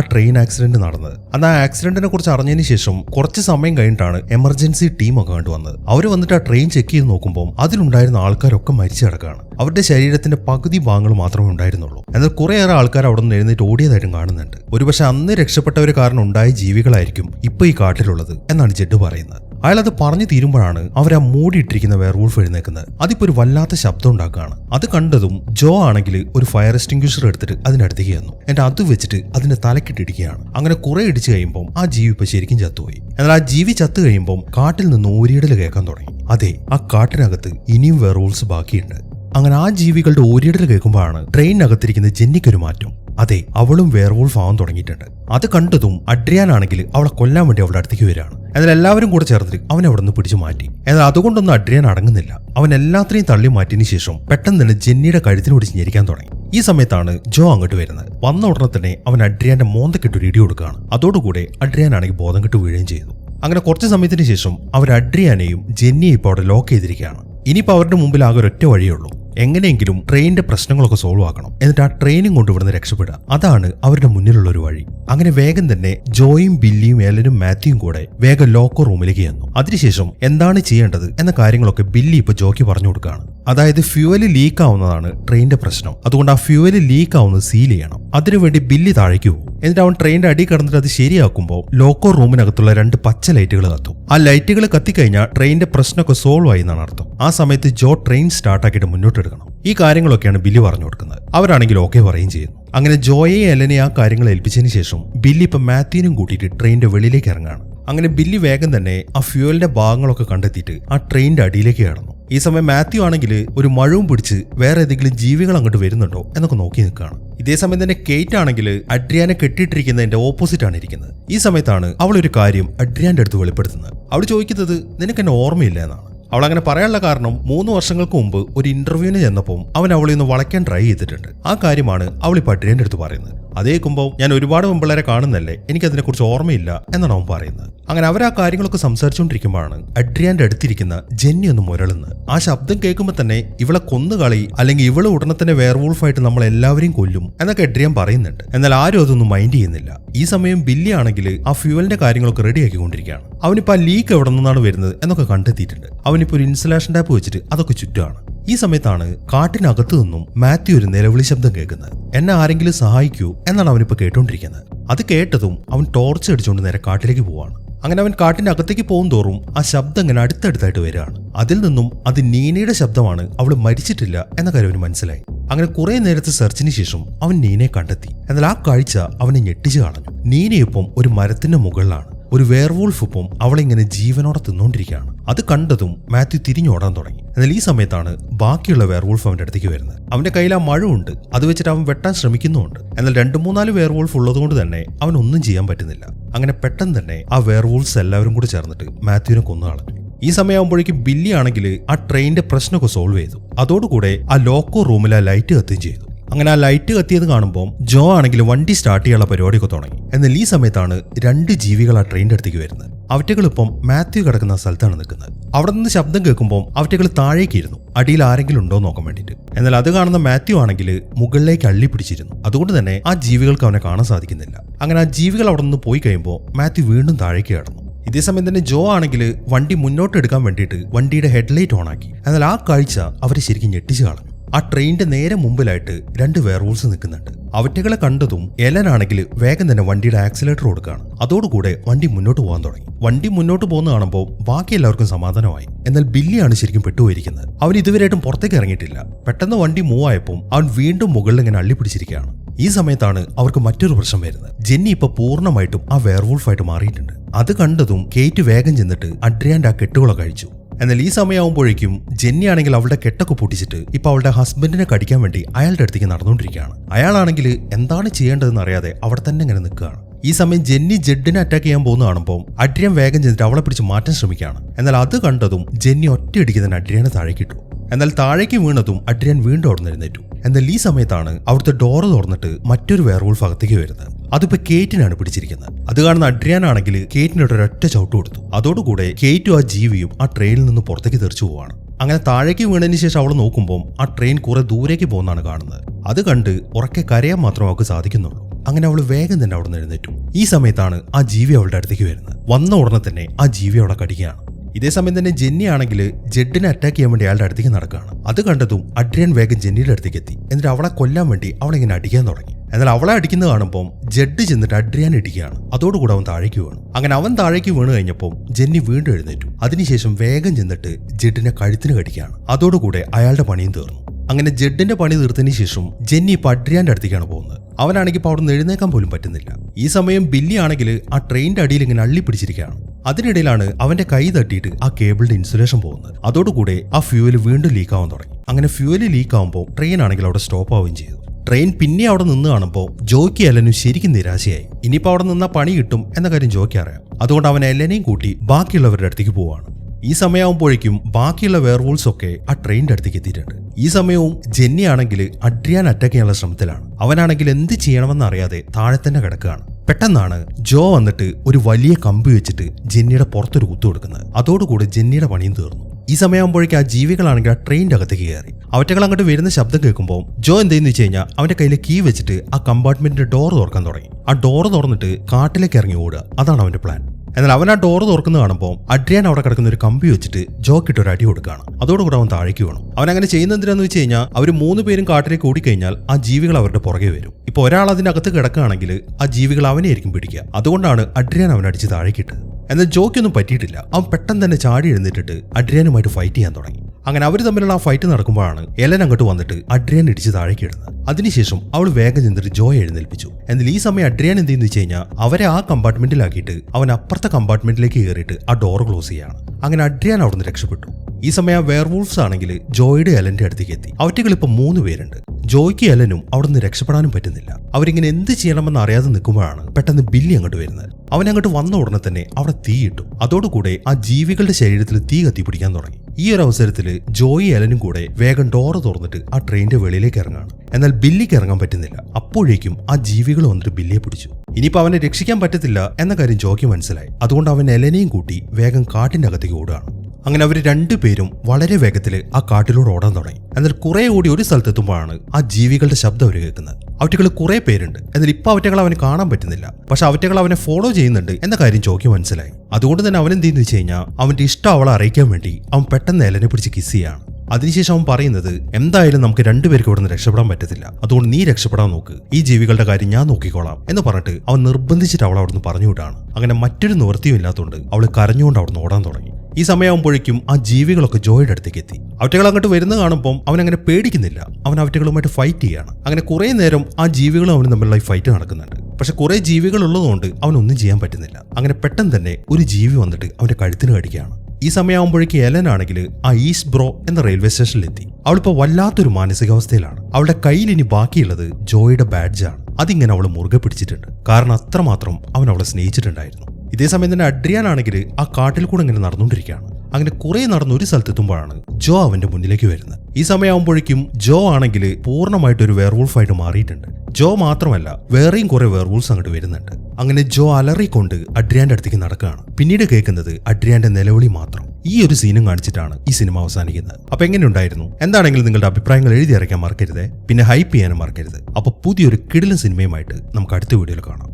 [SPEAKER 1] ട്രെയിൻ ആക്സിഡന്റ് നടന്നത്. അന്ന് ആ ആക്സിഡന്റിനെ കുറിച്ച് അറിഞ്ഞതിന് ശേഷം കുറച്ച് സമയം കഴിഞ്ഞിട്ടാണ് എമർജൻസി ടീം ഒക്കെ കണ്ടുവന്നത്. അവർ വന്നിട്ട് ആ ട്രെയിൻ ചെക്ക് ചെയ്ത് നോക്കുമ്പോൾ അതിലുണ്ടായിരുന്ന ആൾക്കാരൊക്കെ മരിച്ചു കിടക്കുകയാണ് അവരുടെ ശരീരത്തിന്റെ പകുതി ഭാഗങ്ങൾ മാത്രമേ ഉണ്ടായിരുന്നുള്ളൂ. എന്നാൽ കുറേയേറെ ആൾക്കാർ അവിടെ നിന്ന് എഴുന്നേറ്റ് ഓടിയതായിട്ടും കാണുന്നുണ്ട്. ഒരുപക്ഷെ അന്ന് രക്ഷപ്പെട്ടവർ കാരണം ഉണ്ടായ ജീവികളായിരിക്കും ഇപ്പൊ ഈ കാട്ടിലുള്ളത് എന്നാണ് ജെഡ് പറയുന്നത്. അയാൾ അത് പറഞ്ഞു തീരുമ്പോഴാണ് അവർ ആ മൂടിയിട്ടിരിക്കുന്ന വേർവൂൾഫ് എഴുന്നേക്കുന്നത്. അതിപ്പോ ഒരു വല്ലാത്ത ശബ്ദം ഉണ്ടാക്കുകയാണ്. അത് കണ്ടതും ജോ ആണെങ്കിൽ ഒരു ഫയർ എക്സ്റ്റിംഗ്വിഷർ എടുത്തിട്ട് അതിനടുത്തേക്ക് വന്നു എന്നിട്ട് അത് വെച്ചിട്ട് അതിന്റെ തലക്കിട്ടിടിക്കുകയാണ്. അങ്ങനെ കുറെ ഇടിച്ചു കഴിയുമ്പോൾ ആ ജീവി ഇപ്പൊ ശരിക്കും ചത്തുപോയി. എന്നാൽ ആ ജീവി ചത്തു കഴിയുമ്പോൾ കാട്ടിൽ നിന്ന് ഓരിയിടൽ കേൾക്കാൻ തുടങ്ങി. അതെ ആ കാട്ടിനകത്ത് ഇനിയും വേർവൂൾസ് ബാക്കിയുണ്ട്. അങ്ങനെ ആ ജീവികളുടെ ഓരിയിടൽ കേൾക്കുമ്പോഴാണ് ട്രെയിനകത്തിരിക്കുന്ന ജെന്നിക്കൊരു മാറ്റം. അതെ അവളും വേർവൂൾഫ് ആവാൻ തുടങ്ങിയിട്ടുണ്ട്. അത് കണ്ടതും അഡ്രിയാനാണെങ്കിൽ അവളെ കൊല്ലാൻ വേണ്ടി അവളുടെ അടുത്തേക്ക് വരികയാണ്. എന്നാൽ എല്ലാവരും കൂടെ ചേർന്നിട്ട് അവൻ അവിടെ നിന്ന് പിടിച്ചു മാറ്റി. എന്നാൽ അതുകൊണ്ടൊന്നും അഡ്രിയാൻ അടങ്ങുന്നില്ല. അവൻ എല്ലാത്തിനെയും തള്ളി മാറ്റിയതിനു ശേഷം പെട്ടെന്ന് തന്നെ ജെന്നിയുടെ കഴുത്തിനോട് ഞെരിക്കാൻ തുടങ്ങി. ഈ സമയത്താണ് ജോ അങ്ങോട്ട് വരുന്നത്. വന്ന ഉടനെ തന്നെ അവൻ അഡ്രിയാന്റെ മോന്തക്കിട്ടൊരു ഇടി കൊടുക്കുകയാണ്. അതോടുകൂടെ അഡ്രിയാനാണെങ്കിൽ ബോധം കെട്ട് വീഴുകയും ചെയ്യുന്നു അങ്ങനെ കുറച്ച് സമയത്തിന് ശേഷം അവർ അഡ്രിയാനെയും ജെന്നിയെ ഇപ്പോൾ അവിടെ ലോക്ക് ചെയ്തിരിക്കുകയാണ്. ഇനിയിപ്പോൾ അവരുടെ മുമ്പിൽ ആകെ ഒരൊറ്റ വഴിയേ ഉള്ളൂ. എങ്ങനെയെങ്കിലും ട്രെയിനിന്റെ പ്രശ്നങ്ങളൊക്കെ സോൾവ് ആക്കണം. എന്നിട്ട് ആ ട്രെയിനും കൊണ്ട് ഇവിടുന്ന് രക്ഷപ്പെടുക. അതാണ് അവരുടെ മുന്നിലുള്ള ഒരു വഴി. അങ്ങനെ വേഗം തന്നെ ജോയും ബില്ലിയും എലനും മാത്യുവും കൂടെ വേഗം ലോക്കർ റൂമിലേക്ക് ചെന്നു. അതിനുശേഷം എന്താണ് ചെയ്യേണ്ടത് എന്ന കാര്യങ്ങളൊക്കെ ബില്ലി ഇപ്പൊ ജോയ്ക്ക് പറഞ്ഞു കൊടുക്കുകയാണ്. അതായത് ഫ്യൂവൽ ലീക്ക് ആവുന്നതാണ് ട്രെയിനിന്റെ പ്രശ്നം. അതുകൊണ്ട് ആ ഫ്യൂവൽ ലീക്ക് ആവുന്നത് സീൽ ചെയ്യണം. അതിനുവേണ്ടി ബില്ലി താഴേക്ക് പോകും. എന്നിട്ട് അവൻ ട്രെയിനിന്റെ അടി കടന്നിട്ട് അത് ശരിയാക്കുമ്പോൾ ലോക്കോ റൂമിനകത്തുള്ള രണ്ട് പച്ച ലൈറ്റുകൾ കത്തും. ആ ലൈറ്റുകൾ കത്തിക്കഴിഞ്ഞാൽ ട്രെയിനിന്റെ പ്രശ്നമൊക്കെ സോൾവ് ആയി എന്നാണ് അർത്ഥം. ആ സമയത്ത് ജോ ട്രെയിൻ സ്റ്റാർട്ടാക്കിയിട്ട് മുന്നോട്ടെടുക്കണം ഈ കാര്യങ്ങളൊക്കെയാണ് ബില്ലി പറഞ്ഞു കൊടുക്കുന്നത്. അവരാണെങ്കിൽ ഓക്കെ പറയുകയും ചെയ്യുന്നു. അങ്ങനെ ജോയെ എലനെ ആ കാര്യങ്ങൾ ഏൽപ്പിച്ചതിന് ശേഷം ബില്ലി ഇപ്പൊ മാത്യുവിനും കൂട്ടിയിട്ട് ട്രെയിനിന്റെ വെളിയിലേക്ക് ഇറങ്ങാണ്. അങ്ങനെ ബില്ലി വേഗം തന്നെ ആ ഫ്യൂവലിന്റെ ഭാഗങ്ങളൊക്കെ കണ്ടെത്തിയിട്ട് ആ ട്രെയിനിന്റെ അടിയിലേക്ക് കടന്നു ഈ സമയം മാത്യു ആണെങ്കിൽ ഒരു മഴവും പിടിച്ച് വേറെ ഏതെങ്കിലും ജീവികൾ അങ്ങോട്ട് വരുന്നുണ്ടോ എന്നൊക്കെ നോക്കി നിൽക്കുകയാണ്. ഇതേ സമയം തന്നെ കേറ്റ് ആണെങ്കിൽ അഡ്രിയാനെ കെട്ടിയിട്ടിരിക്കുന്നതിന്റെ ഓപ്പോസിറ്റ് ആണ് ഇരിക്കുന്നത്. ഈ സമയത്താണ് അവൾ ഒരു കാര്യം അഡ്രിയാന്റെ അടുത്ത് വെളിപ്പെടുത്തുന്നത്. അവൾ ചോദിക്കുന്നത് നിനക്ക് എന്നെ ഓർമ്മയില്ല എന്നാണ്. അവൾ അങ്ങനെ പറയാനുള്ള കാരണം മൂന്ന് വർഷങ്ങൾക്ക് മുമ്പ് ഒരു ഇന്റർവ്യൂവിന് ചെന്നപ്പോൾ അവൻ അവളെ ഒന്ന് വളയ്ക്കാൻ ട്രൈ ചെയ്തിട്ടുണ്ട്. ആ കാര്യമാണ് അവൾ ഈ അഡ്രിയാന്റെ അടുത്ത് പറയുന്നത്. അതേക്കുമ്പോൾ ഞാൻ ഒരുപാട് പെമ്പിള്ളേരെ കാണുന്നല്ലേ എനിക്ക് എനിക്കതിനെക്കുറിച്ച് ഓർമ്മയില്ല എന്നാണ് അവൻ പറയുന്നത്. അങ്ങനെ അവർ ആ കാര്യങ്ങളൊക്കെ സംസാരിച്ചുകൊണ്ടിരിക്കുമ്പോഴാണ് അഡ്രിയാന്റെ അടുത്തിരിക്കുന്ന ജെന്നി ഒന്ന് മുരളുന്നത്. ആ ശബ്ദം കേൾക്കുമ്പോൾ തന്നെ ഇവളെ കൊന്നുകളി അല്ലെങ്കിൽ ഇവൾ ഉടനെ തന്നെ വേർവൂൾഫായിട്ട് നമ്മൾ എല്ലാവരെയും കൊല്ലും എന്നൊക്കെ അഡ്രിയാൻ പറയുന്നുണ്ട്. എന്നാൽ ആരും അതൊന്നും മൈൻഡ് ചെയ്യുന്നില്ല. ഈ സമയം ബില്ലി ആണെങ്കിൽ ആ ഫ്യൂവലിന്റെ കാര്യങ്ങളൊക്കെ റെഡിയാക്കിക്കൊണ്ടിരിക്കുകയാണ്. അവനിപ്പോൾ ആ ലീക്ക് എവിടെ നിന്നാണ് വരുന്നത് എന്നൊക്കെ കണ്ടെത്തിയിട്ടുണ്ട്. അവനിപ്പോൾ ഒരു ഇൻസുലേഷൻ ടാപ്പ് വെച്ചിട്ട് അതൊക്കെ ചുറ്റുമാണ് ഈ സമയത്താണ് കാട്ടിനകത്തു നിന്നും മാത്യു ഒരു നിലവിളി ശബ്ദം കേൾക്കുന്നത്. എന്നെ ആരെങ്കിലും സഹായിക്കൂ എന്നാണ് അവനിപ്പോൾ കേട്ടോണ്ടിരിക്കുന്നത്. അത് കേട്ടതും അവൻ ടോർച്ച് അടിച്ചുകൊണ്ട് നേരെ കാട്ടിലേക്ക് പോവാണ്. അങ്ങനെ അവൻ കാട്ടിന്റെ അകത്തേക്ക് പോകും തോറും ആ ശബ്ദം ഇങ്ങനെ അടുത്തടുത്തായിട്ട് വരികയാണ്. അതിൽ നിന്നും അത് നീനയുടെ ശബ്ദമാണ് അവൾ മരിച്ചിട്ടില്ല എന്ന കാര്യം അവന് മനസ്സിലായി. അങ്ങനെ കുറെ നേരത്തെ സെർച്ചിന് ശേഷം അവൻ നീനയെ കണ്ടെത്തി. എന്നാൽ ആ കാഴ്ച അവനെ ഞെട്ടിച്ചു കളഞ്ഞു. നീനയൊപ്പം ഒരു മരത്തിന്റെ മുകളിലാണ്. ഒരു വേർവൂൾഫ് ഒപ്പം അവളിങ്ങനെ ജീവനോടെ തിന്നുകൊണ്ടിരിക്കുകയാണ് അത് കണ്ടതും മാത്യു തിരിഞ്ഞോടാൻ തുടങ്ങി. എന്നാൽ ഈ സമയത്താണ് ബാക്കിയുള്ള വേർവൂൾഫ് അവന്റെ അടുത്തേക്ക് വരുന്നത്. അവന്റെ കയ്യിൽ ആ മഴയുണ്ട് അത് വെച്ചിട്ട് അവൻ വെട്ടാൻ ശ്രമിക്കുന്നുണ്ട് എന്നാൽ രണ്ട് മൂന്നാൽ വേർവൂൾഫ് ഉള്ളതുകൊണ്ട് തന്നെ അവൻ ഒന്നും ചെയ്യാൻ പറ്റുന്നില്ല. അങ്ങനെ പെട്ടെന്ന് തന്നെ ആ വേർവൂൾസ് എല്ലാവരും കൂടി ചേർന്നിട്ട് മാത്യുവിനെ കൊന്നു കളഞ്ഞു. ഈ സമയമാകുമ്പോഴേക്കും ബില്ലി ആണെങ്കിൽ ആ ട്രെയിനിന്റെ പ്രശ്നമൊക്കെ സോൾവ് ചെയ്തു. അതോടുകൂടെ ആ ലോക്കോ റൂമിൽ ആ ലൈറ്റ് കത്തുകയും ചെയ്തു. അങ്ങനെ ആ ലൈറ്റ് കത്തിയത് കാണുമ്പോൾ ജോ ആണെങ്കിൽ വണ്ടി സ്റ്റാർട്ട് ചെയ്യാനുള്ള പരിപാടിയൊക്കെ തുടങ്ങി. എന്നാൽ ഈ സമയത്താണ് രണ്ട് ജീവികൾ ആ ട്രെയിനിന്റെ അടുത്തേക്ക് വരുന്നത്. അവറ്റകൾ ഇപ്പം മാത്യു കിടക്കുന്ന സ്ഥലത്താണ് നിൽക്കുന്നത്. അവിടെ നിന്ന് ശബ്ദം കേൾക്കുമ്പോൾ അവറ്റകൾ താഴേക്ക് ഇരുന്നു. അടിയിൽ ആരെങ്കിലും ഉണ്ടോ നോക്കാൻ വേണ്ടിയിട്ട്. എന്നാൽ അത് കാണുന്ന മാത്യു ആണെങ്കിൽ മുകളിലേക്ക് അള്ളി പിടിച്ചിരുന്നു. അതുകൊണ്ട് തന്നെ ആ ജീവികൾക്ക് അവനെ കാണാൻ സാധിക്കുന്നില്ല. അങ്ങനെ ആ ജീവികൾ അവിടെ നിന്ന് പോയി കഴിയുമ്പോൾ മാത്യു വീണ്ടും താഴേക്ക് കടന്നു. ഇതേസമയം തന്നെ ജോ ആണെങ്കിൽ വണ്ടി മുന്നോട്ട് എടുക്കാൻ വേണ്ടിയിട്ട് വണ്ടിയുടെ ഹെഡ്ലൈറ്റ് ഓണാക്കി. എന്നാൽ ആ കാഴ്ച അവരെ ശരിക്കും ഞെട്ടിച്ചു കളഞ്ഞു. ആ ട്രെയിനിന്റെ നേരെ മുമ്പിലായിട്ട് രണ്ട് വെയർവൂൾസ് നിൽക്കുന്നുണ്ട്. അവറ്റകളെ കണ്ടതും എലനാണെങ്കിൽ വേഗം തന്നെ വണ്ടിയുടെ ആക്സിലേറ്റർ കൊടുക്കുകയാണ് അതോടുകൂടെ വണ്ടി മുന്നോട്ട് പോകാൻ തുടങ്ങി. വണ്ടി മുന്നോട്ട് പോകുന്ന കാണുമ്പോൾ ബാക്കി എല്ലാവർക്കും സമാധാനമായി. എന്നാൽ ബില്ലിയാണ് ശരിക്കും പെട്ടുപോയിരിക്കുന്നത്. അവൻ ഇതുവരെയായിട്ടും പുറത്തേക്ക് ഇറങ്ങിയിട്ടില്ല. പെട്ടെന്ന് വണ്ടി മൂവ് ആയപ്പോൾ അവൻ വീണ്ടും മുകളിൽ ഇങ്ങനെ അള്ളിപ്പിടിച്ചിരിക്കുകയാണ്. ഈ സമയത്താണ് അവർക്ക് മറ്റൊരു പ്രശ്നം വരുന്നത്. ജെന്നി ഇപ്പൊ പൂർണമായിട്ടും ആ വെയർവൂൾഫായിട്ട് മാറിയിട്ടുണ്ട്. അത് കണ്ടതും കേറ്റ് വേഗം ചെന്നിട്ട് അഡ്രിയാന്റെ ആ കെട്ടുകളൊക്കെ കഴിച്ചു. എന്നാൽ ഈ സമയമാകുമ്പോഴേക്കും ജെന്നി ആണെങ്കിൽ അവളുടെ കെട്ടൊക്കെ പൊട്ടിച്ചിട്ട് ഇപ്പൊ അവളുടെ ഹസ്ബൻഡിനെ കടിക്കാൻ വേണ്ടി അയാളുടെ അടുത്തേക്ക് നടന്നുകൊണ്ടിരിക്കുകയാണ്. അയാളാണെങ്കിൽ എന്താണ് ചെയ്യേണ്ടതെന്ന് അറിയാതെ അവിടെ തന്നെ ഇങ്ങനെ നിൽക്കുകയാണ്. ഈ സമയം ജെന്നി ജെഡിനെ അറ്റാക്ക് ചെയ്യാൻ പോകുന്ന കാണുമ്പോൾ അഡ്രിയൻ വേഗം ചെന്നിട്ട് അവളെ പിടിച്ച് മാറ്റാൻ ശ്രമിക്കുകയാണ്. എന്നാൽ അത് കണ്ടതും ജെന്നി ഒറ്റയടിക്ക് തന്നെ അഡ്രിയനെ താഴേക്കിട്ടു. എന്നാൽ താഴേക്ക് വീണതും അഡ്രിയൻ വീണ്ടും ഓർന്നിരുന്നേറ്റു എന്നാൽ ഈ സമയത്താണ് അവിടുത്തെ ഡോറ് തുറന്നിട്ട് മറ്റൊരു വേർവൂൾഫ് അകത്തേക്ക് വരുന്നത്. അതിപ്പോ കേറ്റിനാണ് പിടിച്ചിരിക്കുന്നത്. അത് കാണുന്ന അഡ്രിയാൻ ആണെങ്കിൽ കേറ്റിനോട് ഒരൊറ്റ ചവിട്ട് കൊടുത്തു. അതോടുകൂടെ കേറ്റും ആ ജീവിയും ആ ട്രെയിനിൽ നിന്ന് പുറത്തേക്ക് തെറിച്ചു പോവാണ്. അങ്ങനെ താഴേക്ക് വീണതിന് ശേഷം അവൾ നോക്കുമ്പോൾ ആ ട്രെയിൻ കുറെ ദൂരേക്ക് പോകുന്നതാണ് കാണുന്നത്. അത് കണ്ട് ഉറക്കെ കരയാൻ മാത്രം അവൾക്ക് സാധിക്കുന്നുള്ളൂ. അങ്ങനെ അവൾ വേഗം തന്നെ അവിടെ നിന്ന് എഴുന്നേറ്റു. ഈ സമയത്താണ് ആ ജീവി അവളുടെ അടുത്തേക്ക് വരുന്നത്. വന്ന ഉടനെ തന്നെ ആ ജീവി അവളെ കടിക്കുകയാണ്. ഇതേ സമയം തന്നെ ജെന്നി ആണെങ്കിൽ ജെഡിനെ അറ്റാക്ക് ചെയ്യാൻ വേണ്ടി അയാളുടെ അടുത്തേക്ക് നടക്കുകയാണ്. അത് കണ്ടതും അഡ്രിയൻ വേഗം ജെന്നിയുടെ അടുത്തേക്ക് എത്തി. എന്നിട്ട് അവളെ കൊല്ലാൻ വേണ്ടി അവളിങ്ങനെ അടിക്കാൻ തുടങ്ങി. എന്നാൽ അവളെ അടിക്കുന്നത് കാണുമ്പോൾ ജഡ് ചെന്നിട്ട് അഡ്രിയാൻ ഇടിക്കുകയാണ്. അതോടുകൂടെ അവൻ താഴേക്ക് വീണു. അങ്ങനെ അവൻ താഴേക്ക് വീണ് കഴിഞ്ഞപ്പോൾ ജെന്നി വീണ്ടും എഴുന്നേറ്റു. അതിനുശേഷം വേഗം ചെന്നിട്ട് ജഡിനെ കഴുത്തിന് കടിക്കുകയാണ്. അതോടുകൂടെ അയാളുടെ പണിയും തീർന്നു. അങ്ങനെ ജഡിന്റെ പണി തീർത്തതിന് ശേഷം ജെന്നി ഇപ്പൊ അഡ്രിയാന്റെ അടുത്തേക്കാണ് പോകുന്നത്. അവനാണെങ്കിൽ ഇപ്പോൾ അവിടെ നിന്ന് എഴുന്നേക്കാൻ പോലും പറ്റുന്നില്ല. ഈ സമയം ബില്ലി ആണെങ്കിൽ ആ ട്രെയിനിന്റെ അടിയിൽ ഇങ്ങനെ അള്ളി പിടിച്ചിരിക്കുകയാണ് അതിനിടയിലാണ് അവന്റെ കൈ തട്ടിയിട്ട് ആ കേബിളിന്റെ ഇൻസുലേഷൻ പോകുന്നത്. അതോടുകൂടെ ആ ഫ്യൂവൽ വീണ്ടും ലീക്ക് ആവാൻ തുടങ്ങി. അങ്ങനെ ഫ്യൂവൽ ലീക്ക് ആവുമ്പോൾ ട്രെയിൻ ആണെങ്കിൽ അവിടെ സ്റ്റോപ്പ് ആവുകയും ചെയ്തു. ട്രെയിൻ പിന്നെ അവിടെ നിന്ന് കാണുമ്പോൾ ജോക്കി എലനും ശരിക്കും നിരാശയായി. ഇനിയിപ്പോൾ അവിടെ നിന്നാ പണി കിട്ടും എന്ന കാര്യം ജോക്കി അറിയാം. അതുകൊണ്ട് അവൻ എലനെയും കൂട്ടി ബാക്കിയുള്ളവരുടെ അടുത്തേക്ക് പോവാണ്. ഈ സമയമാകുമ്പോഴേക്കും ബാക്കിയുള്ള വെയർവൂൾസ് ഒക്കെ ആ ട്രെയിനിന്റെ അടുത്തേക്ക് എത്തിയിട്ടുണ്ട്. ഈ സമയവും ജെന്നി ആണെങ്കിൽ അഡ്രിയാൻ അറ്റാക്ക് ചെയ്യാനുള്ള ശ്രമത്തിലാണ്. അവനാണെങ്കിൽ എന്ത് ചെയ്യണമെന്ന് അറിയാതെ താഴെ തന്നെ കിടക്കുകയാണ്. പെട്ടെന്നാണ് ജോ വന്നിട്ട് ഒരു വലിയ കമ്പി വെച്ചിട്ട് ജെന്നിയുടെ പുറത്തൊരു കുത്തു കൊടുക്കുന്നത്. അതോടുകൂടി ജെന്നിയുടെ പണിയും തീർന്നു. ഈ സമയമാകുമ്പോഴേക്കും ആ ജീവികളാണെങ്കിൽ ആ ട്രെയിനിന്റെ അകത്തേക്ക് കയറി. അവറ്റകൾ അങ്ങോട്ട് വരുന്ന ശബ്ദം കേൾക്കുമ്പോൾ ജോ എന്തെന്ന് വെച്ച് കഴിഞ്ഞാൽ അവന്റെ കയ്യിലെ കീ വെച്ചിട്ട് ആ കമ്പാർട്ട്മെന്റിന്റെ ഡോർ തുറക്കാൻ തുടങ്ങി. ആ ഡോർ തുറന്നിട്ട് കാട്ടിലേക്ക് ഇറങ്ങി ഓടുക. അതാണ് അവന്റെ പ്ലാൻ എന്നാൽ അവൻ ആ ഡോർ തുറക്കുന്നത് കാണുമ്പോൾ അഡ്രിയാൻ അവിടെ കിടക്കുന്ന ഒരു കമ്പി വെച്ചിട്ട് ജോക്കിട്ട് ഒരു അടി കൊടുക്കുകയാണ്. അതോടുകൂടെ അവൻ താഴേക്ക് വേണം. അവൻ അങ്ങനെ ചെയ്യുന്ന എന്തിനാന്ന് വെച്ച് കഴിഞ്ഞാൽ അവർ മൂന്ന് പേരും കാട്ടിലേക്ക് ഓടിക്കഴിഞ്ഞാൽ ആ ജീവികൾ അവരുടെ പുറകെ വരും. ഇപ്പൊ ഒരാൾ അതിനകത്ത് കിടക്കുകയാണെങ്കിൽ ആ ജീവികൾ അവനെയായിരിക്കും പിടിക്കുക. അതുകൊണ്ടാണ് അഡ്രിയാൻ അവൻ അടിച്ച് താഴേക്കിട്ടത് എന്നാൽ ജോക്കിയൊന്നും പറ്റിയിട്ടില്ല. അവൻ പെട്ടെന്ന് തന്നെ ചാടി എഴുന്നേറ്റിട്ട് അഡ്രിയാനുമായിട്ട് ഫൈറ്റ് ചെയ്യാൻ തുടങ്ങി. അങ്ങനെ അവർ തമ്മിലുള്ള ആ ഫൈറ്റ് നടക്കുമ്പോഴാണ് എലൻ അങ്ങോട്ട് വന്നിട്ട് അഡ്രിയൻ ഇടിച്ച് താഴേക്ക് ഇടുന്നത്. അതിനുശേഷം അവൾ വേഗം ചെന്നിട്ട് ജോയെ എഴുന്നേൽപ്പിച്ചു. എന്നാൽ ഈ സമയം അഡ്രിയൻ എന്ത് ചെയ്യുന്നു വെച്ച് കഴിഞ്ഞാൽ അവരെ ആ കമ്പാർട്ട്മെന്റിലാക്കിയിട്ട് അവൻ അപ്പുറത്തെ കമ്പാർട്ട്മെന്റിലേക്ക് കയറിയിട്ട് ആ ഡോർ ക്ലോസ് ചെയ്യാണ്. അങ്ങനെ അഡ്രിയാൻ അവിടുന്ന് രക്ഷപ്പെട്ടു. ഈ സമയം വെയർ വെയർവൂൾഫ്സ് ആണെങ്കിൽ ജോയുടെ എലന്റെ അടുത്തേക്ക് എത്തി. അവറ്റകൾ ഇപ്പൊ മൂന്ന് പേരുണ്ട്. ജോയ്ക്ക് എലനും അവിടുന്ന് രക്ഷപ്പെടാനും പറ്റുന്നില്ല. അവരിങ്ങനെ എന്ത് ചെയ്യണമെന്ന് അറിയാതെ നിൽക്കുമ്പോഴാണ് പെട്ടെന്ന് ബില്ലി അങ്ങോട്ട് വരുന്നത്. അവൻ അങ്ങോട്ട് വന്ന ഉടനെ തന്നെ അവിടെ തീയിട്ടു അതോടുകൂടെ ആ ജീവികളുടെ ശരീരത്തിൽ തീ കത്തിപ്പിടിക്കാൻ തുടങ്ങി. ഈ ഒരു അവസരത്തിൽ ജോയി അലനും കൂടെ വേഗം ഡോറ് തുറന്നിട്ട് ആ ട്രെയിനിന്റെ വെളിയിലേക്ക് ഇറങ്ങാണ്. എന്നാൽ ബില്ലിക്ക് ഇറങ്ങാൻ പറ്റുന്നില്ല. അപ്പോഴേക്കും ആ ജീവികൾ വന്നിട്ട് ബില്ലിയെ പിടിച്ചു. ഇനിയിപ്പോൾ അവനെ രക്ഷിക്കാൻ പറ്റത്തില്ല എന്ന കാര്യം ജോയ്ക്ക് മനസ്സിലായി. അതുകൊണ്ട് അവൻ എലനെയും കൂട്ടി വേഗം കാട്ടിന്റെ അകത്തേക്ക് ഓടുകയാണ്. അങ്ങനെ അവർ രണ്ടുപേരും വളരെ വേഗത്തിൽ ആ കാട്ടിലൂടെ ഓടാൻ തുടങ്ങി. എന്നാൽ കുറെ ഓടി ഒരു സ്ഥലത്തെത്തുമ്പോഴാണ് ആ ജീവികളുടെ ശബ്ദം അവർ കേൾക്കുന്നത്. അവറ്റകൾ കുറെ പേരുണ്ട്. എന്നാൽ ഇപ്പൊ അവറ്റകൾ അവന് കാണാൻ പറ്റുന്നില്ല. പക്ഷെ അവറ്റകൾ അവനെ ഫോളോ ചെയ്യുന്നുണ്ട് എന്ന കാര്യം ചോക്കി മനസ്സിലായി. അതുകൊണ്ട് തന്നെ അവൻ എന്ത് ചെയ്യുന്നു വെച്ച് കഴിഞ്ഞാൽ അവന്റെ ഇഷ്ടം അവളെ അറിയിക്കാൻ വേണ്ടി അവൻ പെട്ടെന്ന് എലനെ പിടിച്ച് കിസ് ചെയ്യാണ്. അതിനുശേഷം അവൻ പറയുന്നത് എന്തായാലും നമുക്ക് രണ്ടുപേർക്ക് ഇവിടുന്ന് രക്ഷപ്പെടാൻ പറ്റത്തില്ല. അതുകൊണ്ട് നീ രക്ഷപ്പെടാൻ നോക്ക്. ഈ ജീവികളുടെ കാര്യം ഞാൻ നോക്കിക്കോളാം. എന്ന് പറഞ്ഞിട്ട് അവൻ നിർബന്ധിച്ചിട്ട് അവൾ അവിടുന്ന് പറഞ്ഞു വിട്ടാണ് അങ്ങനെ മറ്റൊരു നിവൃത്തിയും ഇല്ലാത്തതുകൊണ്ട് അവൾ കരഞ്ഞുകൊണ്ട് അവിടുന്ന് ഓടാൻ തുടങ്ങി. ഈ സമയമാകുമ്പോഴേക്കും ആ ജീവികളൊക്കെ ജോയുടെ അടുത്തേക്ക് എത്തി. അവറ്റകൾ അങ്ങോട്ട് വരുന്ന കാണുമ്പോൾ അവൻ അങ്ങനെ പേടിക്കുന്നില്ല. അവൻ അവറ്റകളുമായിട്ട് ഫൈറ്റ് ചെയ്യാണ്. അങ്ങനെ കുറേ നേരം ആ ജീവികളും അവനും തമ്മിലുള്ള ഈ ഫൈറ്റ് നടക്കുന്നുണ്ട്. പക്ഷെ കുറെ ജീവികൾ ഉള്ളതുകൊണ്ട് അവനൊന്നും ചെയ്യാൻ പറ്റുന്നില്ല. അങ്ങനെ പെട്ടെന്ന് തന്നെ ഒരു ജീവി വന്നിട്ട് അവന്റെ കഴുത്തിന് കടിക്കുകയാണ്. ഈ സമയമാകുമ്പോഴേക്ക് എലൻ ആണെങ്കിൽ ആ ഈസ്റ്റ് ബ്രോ എന്ന റെയിൽവേ സ്റ്റേഷനിലെത്തി അവളിപ്പോ വല്ലാത്തൊരു മാനസികാവസ്ഥയിലാണ്. അവളുടെ കയ്യിൽ ഇനി ബാക്കിയുള്ളത് ജോയുടെ ബാഡ്ജാണ് അതിങ്ങനെ അവൾ മുറുകെ പിടിച്ചിട്ടുണ്ട്. കാരണം അത്രമാത്രം അവൻ അവളെ സ്നേഹിച്ചിട്ടുണ്ടായിരുന്നു. ഇതേ സമയം തന്നെ അഡ്രിയാൻ ആണെങ്കിൽ ആ കാട്ടിൽ കൂടെ ഇങ്ങനെ നടന്നുകൊണ്ടിരിക്കുകയാണ്. അങ്ങനെ കുറെ നടന്ന് ഒരു സ്ഥലത്തെത്തുമ്പോഴാണ് ജോ അവന്റെ മുന്നിലേക്ക് വരുന്നത്. ഈ സമയമാകുമ്പോഴേക്കും ജോ ആണെങ്കിൽ പൂർണമായിട്ട് ഒരു വെയർവൂൾഫായിട്ട് മാറിയിട്ടുണ്ട്. ജോ മാത്രമല്ല വേറെയും കുറെ വേർവൂൾസ് അങ്ങോട്ട് വരുന്നുണ്ട്. അങ്ങനെ ജോ അലറിക്കൊണ്ട് അഡ്രിയാന്റെ അടുത്തേക്ക് നടക്കുകയാണ്. പിന്നീട് കേൾക്കുന്നത് അഡ്രിയാന്റെ നിലവിളി മാത്രം. ഈ ഒരു സീനും കാണിച്ചിട്ടാണ് ഈ സിനിമ അവസാനിക്കുന്നത്. അപ്പൊ എങ്ങനെയുണ്ടായിരുന്നു? എന്താണെങ്കിലും നിങ്ങളുടെ അഭിപ്രായങ്ങൾ എഴുതി അറിയിക്കാൻ മറക്കരുത്. പിന്നെ ഹൈപ്പ് ചെയ്യാനും മറക്കരുത്. അപ്പൊ പുതിയൊരു കിടിലൻ സിനിമയുമായിട്ട് നമുക്ക് അടുത്ത വീഡിയോയിൽ കാണാം.